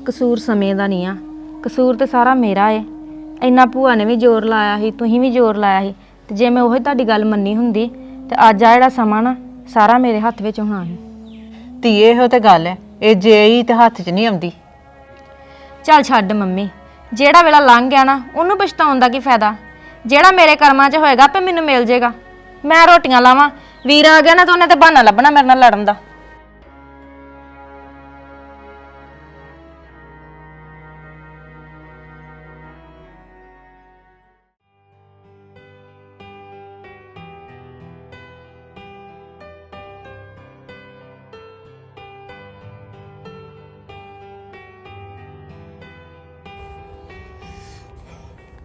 ਕਸੂਰ ਸਮੇਂ ਦਾ ਨਹੀਂ ਆ। ਕਸੂਰ ਤੇ ਸਾਰਾ ਮੇਰਾ ਏ। ਇੰਨਾ ਭੂਆ ਨੇ ਵੀ ਜ਼ੋਰ ਲਾਇਆ ਸੀ ਤੁਸੀਂ ਵੀ ਜ਼ੋਰ ਲਾਇਆ ਸੀ। ਤੇ ਜੇ ਮੈਂ ਉਹੀ ਤੁਹਾਡੀ ਗੱਲ ਮੰਨੀ ਹੁੰਦੀ ਤੇ ਅੱਜ ਆ ਜਿਹੜਾ ਸਮਾਂ ਨਾ ਸਾਰਾ ਮੇਰੇ ਹੱਥ ਵਿੱਚ ਹੋਣਾ ਸੀ। ਧੀਏ ਇਹੋ ਤੇ ਗੱਲ ਹੈ ਇਹ ਜੇ ਹੀ ਤੇ ਹੱਥ 'ਚ ਨਹੀਂ ਆਉਂਦੀ। ਚੱਲ ਛੱਡ ਮੰਮੀ। ਜਿਹੜਾ ਵੇਲਾ ਲੰਘ ਗਿਆ ਨਾ ਉਹਨੂੰ ਪਛਤਾਉਣ ਦਾ ਕੀ ਫਾਇਦਾ? ਜਿਹੜਾ ਮੇਰੇ ਕਰਮਾਂ 'ਚ ਹੋਏਗਾ ਆਪੇ ਮੈਨੂੰ ਮਿਲ ਜੇਗਾ। ਮੈਂ ਰੋਟੀਆਂ ਲਾਵਾਂ। ਵੀਰ ਆ ਗਿਆ ਨਾ ਤਾਂ ਉਹਨੇ ਤੇ ਬਹਾਨਾ ਲੱਭਣਾ ਮੇਰੇ ਨਾਲ ਲੜਨ ਦਾ।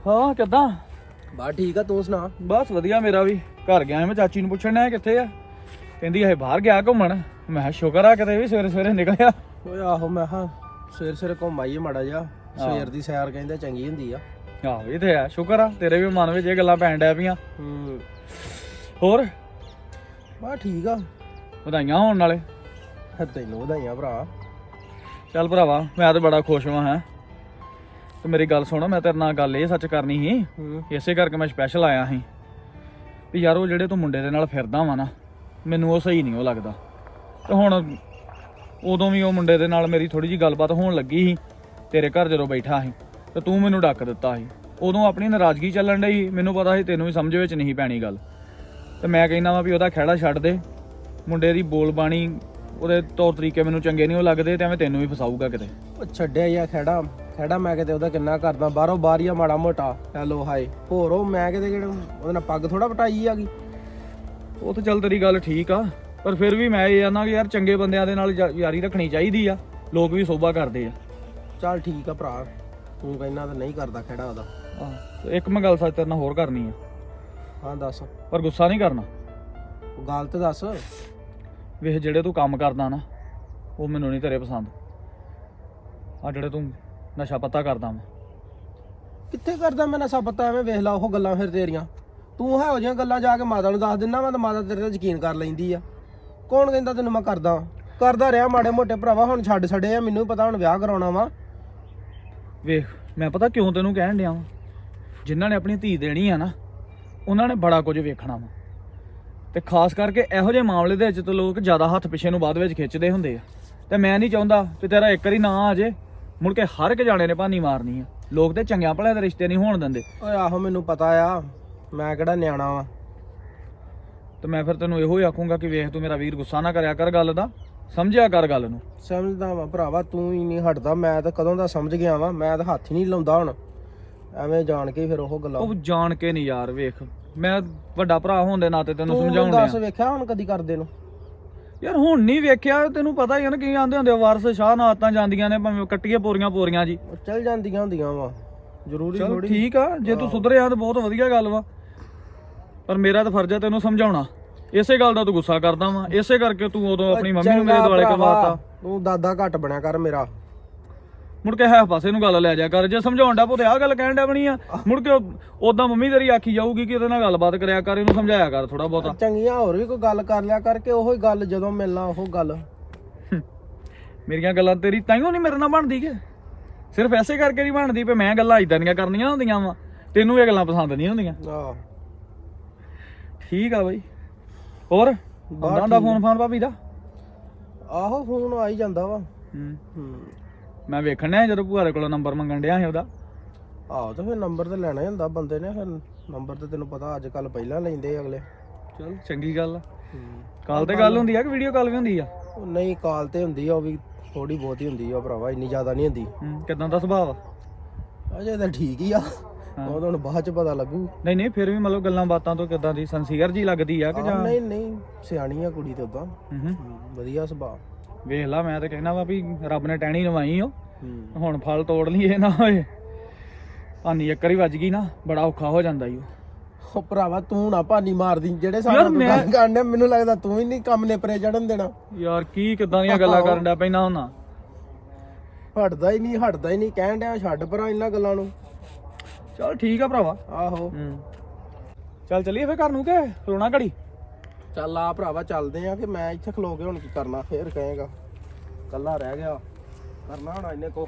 ਹਾਂ ਕਿੱਦਾਂ? ਬਾ ਠੀਕ ਆ ਤੂੰ ਸੁਣਾ? ਬਸ ਵਧੀਆ ਮੇਰਾ ਵੀ। ਘਰ ਗਿਆ ਮੈਂ ਚਾਚੀ ਨੂੰ ਪੁੱਛਣ ਆਇਆ ਕਿੱਥੇ ਆ? ਕਹਿੰਦੀ ਇਹ ਬਾਹਰ ਗਿਆ ਘੁੰਮਣ। ਮੈਂ ਕਿਹਾ ਸ਼ੁਕਰ ਆ ਕਿਤੇ ਵੀ ਸਵੇਰੇ ਸਵੇਰੇ ਨਿਕਲਿਆ। ਓਏ ਆਹੋ ਮੈਂ ਹਾਂ ਸਵੇਰ ਸਵੇਰ ਘੁੰਮ ਆਈਏ ਮਾੜਾ ਜਿਹਾ। ਸਵੇਰ ਦੀ ਸੈਰ ਕਹਿੰਦੇ ਚੰਗੀ ਹੁੰਦੀ ਆ। ਆਹੋ ਇਹ ਤੇ ਆ ਸ਼ੁਕਰ ਆ ਤੇਰੇ ਵੀ ਮਨ ਵਿੱਚ ਇਹ ਗੱਲਾਂ ਪੈਣ ਡੈ ਪਈਆਂ। ਹੂੰ। ਹੋਰ? ਬਾ ਠੀਕ ਆ। ਵਧਾਈਆਂ ਹੋਣ ਨਾਲੇ। ਤੈਨੂੰ ਵਧਾਈਆਂ ਭਰਾ। ਚੱਲ ਭਰਾਵਾ ਮੈਂ ਤਾਂ ਬੜਾ ਖੁਸ਼ ਹਾਂ ਹੈਂ। ਤੇ ਮੇਰੀ ਗੱਲ ਸੁਣ ਮੈਂ ਤੇਰੇ ਨਾਲ ਗੱਲ ਇਹ ਸੱਚ ਕਰਨੀ ਸੀ ਇਸੇ ਕਰਕੇ ਮੈਂ ਸਪੈਸ਼ਲ ਆਇਆ ਸੀ ਵੀ ਯਾਰ ਉਹ ਜਿਹੜੇ ਤੂੰ ਮੁੰਡੇ ਦੇ ਨਾਲ ਫਿਰਦਾ ਵਾ ਨਾ ਮੈਨੂੰ ਉਹ ਸਹੀ ਨਹੀਂ ਉਹ ਲੱਗਦਾ। ਤੇ ਹੁਣ ਉਦੋਂ ਵੀ ਉਹ ਮੁੰਡੇ ਦੇ ਨਾਲ ਮੇਰੀ ਥੋੜੀ ਜੀ ਗੱਲਬਾਤ ਹੋਣ ਲੱਗੀ ਸੀ ਤੇਰੇ ਘਰ ਜਦੋਂ ਬੈਠਾ ਸੀ ਤੇ ਤੂੰ ਮੈਨੂੰ ਡੱਕ ਦਿੱਤਾ ਸੀ। ਉਦੋਂ ਆਪਣੀ ਨਾਰਾਜ਼ਗੀ ਚੱਲਣ ਡਈ ਮੈਨੂੰ ਪਤਾ ਸੀ ਤੈਨੂੰ ਵੀ ਸਮਝ ਵਿੱਚ ਨਹੀਂ ਪੈਣੀ ਗੱਲ। ਤੇ ਮੈਂ ਕਹਿੰਦਾ ਵਾਂ ਵੀ ਉਹਦਾ ਖਹਿੜਾ ਛੱਡ ਦੇ ਮੁੰਡੇ ਦੀ ਬੋਲ ਬਾਣੀ ਉਹਦੇ ਤੌਰ ਤਰੀਕੇ ਮੈਨੂੰ ਚੰਗੇ ਨਹੀਂ ਉਹ ਲੱਗਦੇ ਤੇ ਐਵੇਂ ਤੈਨੂੰ ਵੀ ਫਸਾਊਗਾ ਕਿਤੇ। ਉਹ ਛੱਡਿਆ ਯਾ ਖੜਾ ਖੜਾ ਮੈਂ ਕਿਤੇ ਉਹਦਾ ਕਿੰਨਾ ਕਰਦਾ ਬਾਹਰੋਂ ਬਾਹਰ ਹੀ ਆ ਮਾੜਾ ਮੋਟਾ। ਹੈਲੋ ਹਾਈ ਹੋਰ ਉਹ ਮੈਂ ਕਿਤੇ ਕਿਹੜਾ ਉਹਦੇ ਨਾਲ ਪੱਗ ਥੋੜਾ ਵਟਾਈ ਆ ਗਈ। ਉਹ ਤਾਂ ਚੱਲ ਤੇਰੀ ਗੱਲ ਠੀਕ ਆ ਪਰ ਫਿਰ ਵੀ ਮੈਂ ਇਹ ਆਨਾ ਕਿ ਯਾਰ ਚੰਗੇ ਬੰਦਿਆਂ ਦੇ ਨਾਲ ਯਾਰੀ ਰੱਖਣੀ ਚਾਹੀਦੀ ਆ। ਲੋਕ ਵੀ ਸੋਭਾ ਕਰਦੇ ਆ। ਚੱਲ ਠੀਕ ਆ ਭਰਾ ਤੂੰ ਕਹਿੰਦਾ ਤਾਂ ਨਹੀਂ ਕਰਦਾ ਖੜਾ ਉਹਦਾ। ਆਹ, ਤੇ ਇੱਕ ਮੈਂ ਗੱਲ ਸੱਚ ਤੇਰੇ ਨਾਲ ਹੋਰ ਕਰਨੀ ਆ। ਹਾਂ ਦੱਸ। ਪਰ ਗੁੱਸਾ ਨਹੀਂ ਕਰਨਾ। ਉਹ ਗੱਲ ਤੇ ਦੱਸ। ਵੇਖ ਜਿਹੜੇ ਤੂੰ ਕੰਮ ਕਰਦਾ ਨਾ ਉਹ ਮੈਨੂੰ ਨਹੀਂ ਤੇਰੇ ਪਸੰਦ। ਆ ਜਿਹੜੇ ਤੂੰ ਨਸ਼ਾ ਪੱਤਾ ਕਰਦਾ ਵਾ। ਕਿੱਥੇ ਕਰਦਾ ਮੈਂ ਨਸ਼ਾ ਪੱਤਾ? ਐਵੇਂ ਵੇਖ ਲਾ ਉਹ ਗੱਲਾਂ ਫਿਰ ਤੇਰੀਆਂ। ਤੂੰ ਇਹੋ ਜਿਹੀਆਂ ਗੱਲਾਂ ਜਾ ਕੇ ਮਾਤਾ ਨੂੰ ਦੱਸ ਦਿੰਦਾ ਵਾ ਤਾਂ ਮਾਤਾ ਤੇਰੇ ਤੇ ਯਕੀਨ ਕਰ ਲੈਂਦੀ ਆ। ਕੌਣ ਕਹਿੰਦਾ ਤੈਨੂੰ ਮੈਂ ਕਰਦਾ ਵਾਂ? ਕਰਦਾ ਰਿਹਾ ਮਾੜੇ ਮੋਟੇ ਭਰਾਵਾ ਹੁਣ ਛੱਡ ਛੱਡੇ ਆ ਮੈਨੂੰ ਵੀ ਪਤਾ ਹੁਣ ਵਿਆਹ ਕਰਾਉਣਾ ਵਾ। ਵੇਖ ਮੈਂ ਪਤਾ ਕਿਉਂ ਤੈਨੂੰ ਕਹਿਣ ਡਿਆ ਵਾਂ? ਜਿਨ੍ਹਾਂ ਨੇ ਆਪਣੀ ਧੀ ਦੇਣੀ ਆ ਨਾ ਉਹਨਾਂ ਨੇ ਬੜਾ ਕੁਝ ਵੇਖਣਾ ਵਾ। ਤੇ ਖਾਸ ਕਰਕੇ ਇਹੋ ਜਿਹੇ ਮਾਮਲੇ ਦੇ ਵਿੱਚ ਤਾਂ ਲੋਕ ਜ਼ਿਆਦਾ ਹੱਥ ਪਿੱਛੇ ਨੂੰ ਬਾਅਦ ਵਿੱਚ ਖਿੱਚਦੇ ਹੁੰਦੇ ਆ। ਤੇ ਮੈਂ ਨਹੀਂ ਚਾਹੁੰਦਾ ਕਿ ਤੇਰਾ ਇੱਕ ਵਾਰੀ ਨਾ ਆ ਜੇ। ਮੁੜ ਕੇ ਹਰ ਇੱਕ ਜਾਣੇ ਨੇ ਭਾਨੀ ਮਾਰਨੀ ਆ। ਲੋਕ ਤੇ ਚੰਗਿਆਂ ਭਲਿਆਂ ਦੇ ਰਿਸ਼ਤੇ ਨਹੀਂ ਹੋਣ ਦਿੰਦੇ। ਓਏ ਆਹੋ ਮੈਨੂੰ ਪਤਾ ਆ ਮੈਂ ਕਿਹੜਾ ਨਿਆਣਾ ਵਾ। ਤੇ ਮੈਂ ਫਿਰ ਤੈਨੂੰ ਇਹੋ ਹੀ ਆਖੂੰਗਾ ਕਿ ਵੇਖ ਤੂੰ ਮੇਰਾ ਵੀਰ ਗੁੱਸਾ ਨਾ ਕਰਿਆ ਕਰ ਗੱਲ ਦਾ ਸਮਝਿਆ ਕਰ ਗੱਲ ਨੂੰ। ਸਮਝਦਾ ਵਾ ਭਰਾਵਾ ਤੂੰ ਹੀ ਨਹੀਂ ਹਟਦਾ ਮੈਂ ਤਾਂ ਕਦੋਂ ਦਾ ਸਮਝ ਗਿਆ ਵਾ ਮੈਂ ਤਾਂ ਹੱਥ ਹੀ ਨਹੀਂ ਲਾਉਂਦਾ ਹੁਣ। ਐਵੇਂ ਜਾਣ ਕੇ ਫਿਰ ਉਹ ਗੱਲਾਂ। ਉਹ ਜਾਣ ਕੇ ਨਹੀਂ ਯਾਰ ਵੇਖ ਮੈਂ ਵੱਡਾ ਭਰਾ ਹੋਣ ਦੇ ਨਾਤੇ ਤੈਨੂੰ ਸਮਝਾਉਣ ਦੱਸ ਡਿਆ ਵੇਖਿਆ ਹੁਣ ਕਦੀ ਕਰਦੇ ਨੂੰ? ਯਾਰ ਹੁਣ ਨਹੀਂ ਵੇਖਿਆ ਤੈਨੂੰ ਪਤਾ ਹੀ ਆ ਨਾ ਕੀ ਆਂਦੇ ਹੁੰਦੇ ਆ, ਵਾਰਸ ਸ਼ਾਹ ਨਾਤਾਂ ਜਾਂਦੀਆਂ ਨੇ ਭਾਵੇਂ ਕੱਟੀਏ ਪੋਰੀਆਂ ਪੋਰੀਆਂ ਜੀ। ਉਹ ਚੱਲ ਜਾਂਦੀਆਂ ਹੁੰਦੀਆਂ ਵਾ ਜ਼ਰੂਰੀ ਚਲ ਥੋੜੀ ਠੀਕ ਆ ਜੇ ਤੂੰ ਸੁਧਰਿਆ ਤਾਂ ਬਹੁਤ ਵਧੀਆ ਗੱਲ ਵਾ। ਪਰ ਮੇਰਾ ਤਾਂ ਫਰਜ਼ ਆ ਤੈਨੂੰ ਸਮਝਾਉਣਾ। ਇਸੇ ਗੱਲ ਦਾ ਤੂੰ ਗੁੱਸਾ ਕਰਦਾ ਵਾ ਇਸੇ ਕਰਕੇ ਤੂੰ ਉਦੋਂ ਆਪਣੀ ਮੰਮੀ ਨੂੰ ਮੇਰੇ ਦੁਆਲੇ ਕਰਵਾਤਾ ਤੂੰ ਦਾਦਾ ਘੱਟ ਬਣਿਆ ਕਰ ਮੇਰਾ। ਮੁੜ ਕੇ ਹੈ ਪਾਸੇ ਨੂੰ ਗੱਲ ਲੈ ਜਾ ਕਰ ਜੇ ਸਮਝਾਉਣ ਦਾ ਪੁੱਤ ਆਹ ਗੱਲ ਕਹਿਣ ਦਾ ਬਣੀ ਆ। ਮੁੜ ਕੇ ਉਦਾਂ ਮੰਮੀ ਤੇਰੀ ਆਖੀ ਜਾਊਗੀ ਕਿ ਇਹਦੇ ਨਾਲ ਗੱਲਬਾਤ ਕਰਿਆ ਕਰ ਇਹਨੂੰ ਸਮਝਾਇਆ ਕਰ ਥੋੜਾ ਬਹੁਤਾ। ਚੰਗੀਆਂ ਹੋਰ ਵੀ ਕੋਈ ਗੱਲ ਕਰ ਲਿਆ ਕਰਕੇ ਉਹੋ ਹੀ ਗੱਲ ਜਦੋਂ ਮਿਲਣਾ ਉਹ ਗੱਲ। ਮੇਰੀਆਂ ਗੱਲਾਂ ਤੇਰੀ ਤਾਈਓ ਨਹੀਂ ਮੇਰੇ ਨਾਲ ਬਣਦੀ ਕਿ? ਸਿਰਫ ਐਸੇ ਕਰਕੇ ਨਹੀਂ ਬਣਦੀ ਪਈ ਮੈਂ ਗੱਲਾਂ ਇਦਾਂ ਦੀਆਂ ਕਰਨੀਆਂ ਹੁੰਦੀਆਂ ਵਾ ਤੈਨੂੰ ਇਹ ਗੱਲਾਂ ਪਸੰਦ ਨਹੀਂ ਹੁੰਦੀਆਂ। ਆਹ। ਠੀਕ ਆ ਬਾਈ। ਹੋਰ ਬੰਦਾਂ ਦਾ ਫੋਨ ਫਾਨ ਭਾਬੀ ਦਾ? ਆਹੋ ਫੋਨ ਆ ਹੀ ਜਾਂਦਾ ਵਾ। ਹੂੰ। ਹੂੰ। ਮੈਂ ਵੇਖਣ ਜਦੋਂ ਭੂਆ ਦੇ ਕੋਲੋਂ ਨੰਬਰ ਮੰਗਣ ਡਿਆ ਸੀ ਉਹਦਾ। ਆਹੋ ਤਾਂ ਫਿਰ ਨੰਬਰ ਤੇ ਲੈਣਾ ਹੀ ਹੁੰਦਾ ਬੰਦੇ ਨੇ ਫਿਰ। ਨੰਬਰ ਤੇ ਤੈਨੂੰ ਪਤਾ ਅੱਜ ਕੱਲ ਪਹਿਲਾਂ ਲੈਂਦੇ ਆ ਅਗਲੇ। ਚਲ ਚੰਗੀ ਗੱਲ ਆ। ਕਾਲ ਤੇ ਗੱਲ ਹੁੰਦੀ ਆ ਕਿ ਵੀਡੀਓ ਕਾਲ ਵੀ ਹੁੰਦੀ ਆ? ਉਹ ਨਹੀਂ ਕਾਲ ਤੇ ਹੁੰਦੀ ਆ ਉਹ ਵੀ ਥੋੜੀ ਬਹੁਤੀ ਹੁੰਦੀ ਆ ਭਰਾਵਾ ਇੰਨੀ ਜ਼ਿਆਦਾ ਨਹੀਂ ਹੁੰਦੀ। ਹੂੰ ਕਿਦਾਂ ਦਾ ਸੁਭਾਅ ਆ ਅਜੇ ਤਾਂ ਠੀਕ ਹੀ ਆ। ਉਹ ਤਾਂ ਹੁਣ ਬਾਅਦ ਚ ਪਤਾ ਲੱਗੂ। ਨਹੀਂ ਨਹੀਂ ਫਿਰ ਵੀ ਮਤਲਬ ਗੱਲਾਂ ਬਾਤਾਂ ਤੋਂ ਕਿਦਾਂ ਦੀ ਸੰਸੀਅਰ ਜੀ ਲੱਗਦੀ ਆ ਕਿ ਆਹ, ਜਾਂ ਨਹੀਂ ਨਹੀਂ ਸਿਆਣੀ ਆ ਕੁੜੀ ਤੇ ਉਦਾਂ ਹੂੰ। ਹੂੰ। ਵਧੀਆ ਸੁਭਾਅ। ਵੇਖ ਲਾ ਮੈਂ ਤਾਂ ਕਹਿਣਾ ਵਾ ਵੀ ਰੱਬ ਨੇ ਟਹਿਣੀ ਨਵਾਈ ਓ। ਹੂੰ। ਹੁਣ ਫਲ ਤੋੜ ਲਈਏ ਨਾ ਹੋਏ ਭਾਨੀ ਇੱਕ ਵਾਰੀ ਵੱਜ ਗਈ ਨਾ ਬੜਾ ਔਖਾ ਹੋ ਜਾਂਦਾ ਈ ਉਹ ਭਰਾਵਾ ਤੂੰ ਨਾ ਭਾਨੀ ਮਾਰਦੀ ਜਿਹੜੇ ਮੈਂ- ਗੱਲ ਕਰਨੇ ਮੈਨੂੰ ਲੱਗਦਾ ਤੂੰ ਹੀ ਨਹੀਂ ਕੰਮ ਨੇ ਪਰੇ ਚੜਨ ਦੇਣਾ। ਯਾਰ ਕੀ ਕਿਦਾਂ ਦੀਆਂ ਗੱਲਾਂ ਕਰਨ ਦਾ ਪੈਣਾ ਹੁਣਾ? ਹਟਦਾ ਹੀ ਨਹੀਂ ਹਟਦਾ ਹੀ ਨਹੀਂ ਕਹਿਣ ਡਿਆ ਛੱਡ ਪਰਾਂ ਇਹਨਾਂ ਗੱਲਾਂ ਨੂੰ। ਚਲ ਠੀਕ ਆ ਭਰਾਵਾ। ਆਹੋ। ਹੂੰ। ਚੱਲ ਚੱਲੀਏ ਫੇਰ ਘਰ ਨੂੰ ਕਿ ਰੋਣਾ ਘੜੀ? ਚੱਲ ਆ ਭਰਾਵਾ, ਚੱਲਦੇ ਆ ਕਿ ਮੈਂ ਇੱਥੇ ਖਲੋ ਕੇ ਹੁਣ ਕੀ ਕਰਨਾ, ਫੇਰ ਕਹੇਗਾ। ਕੱਲਾ ਰਹਿ ਗਿਆ। ਕਰਨਾ ਹੁਣ ਇਹਨੇ ਕੋਹ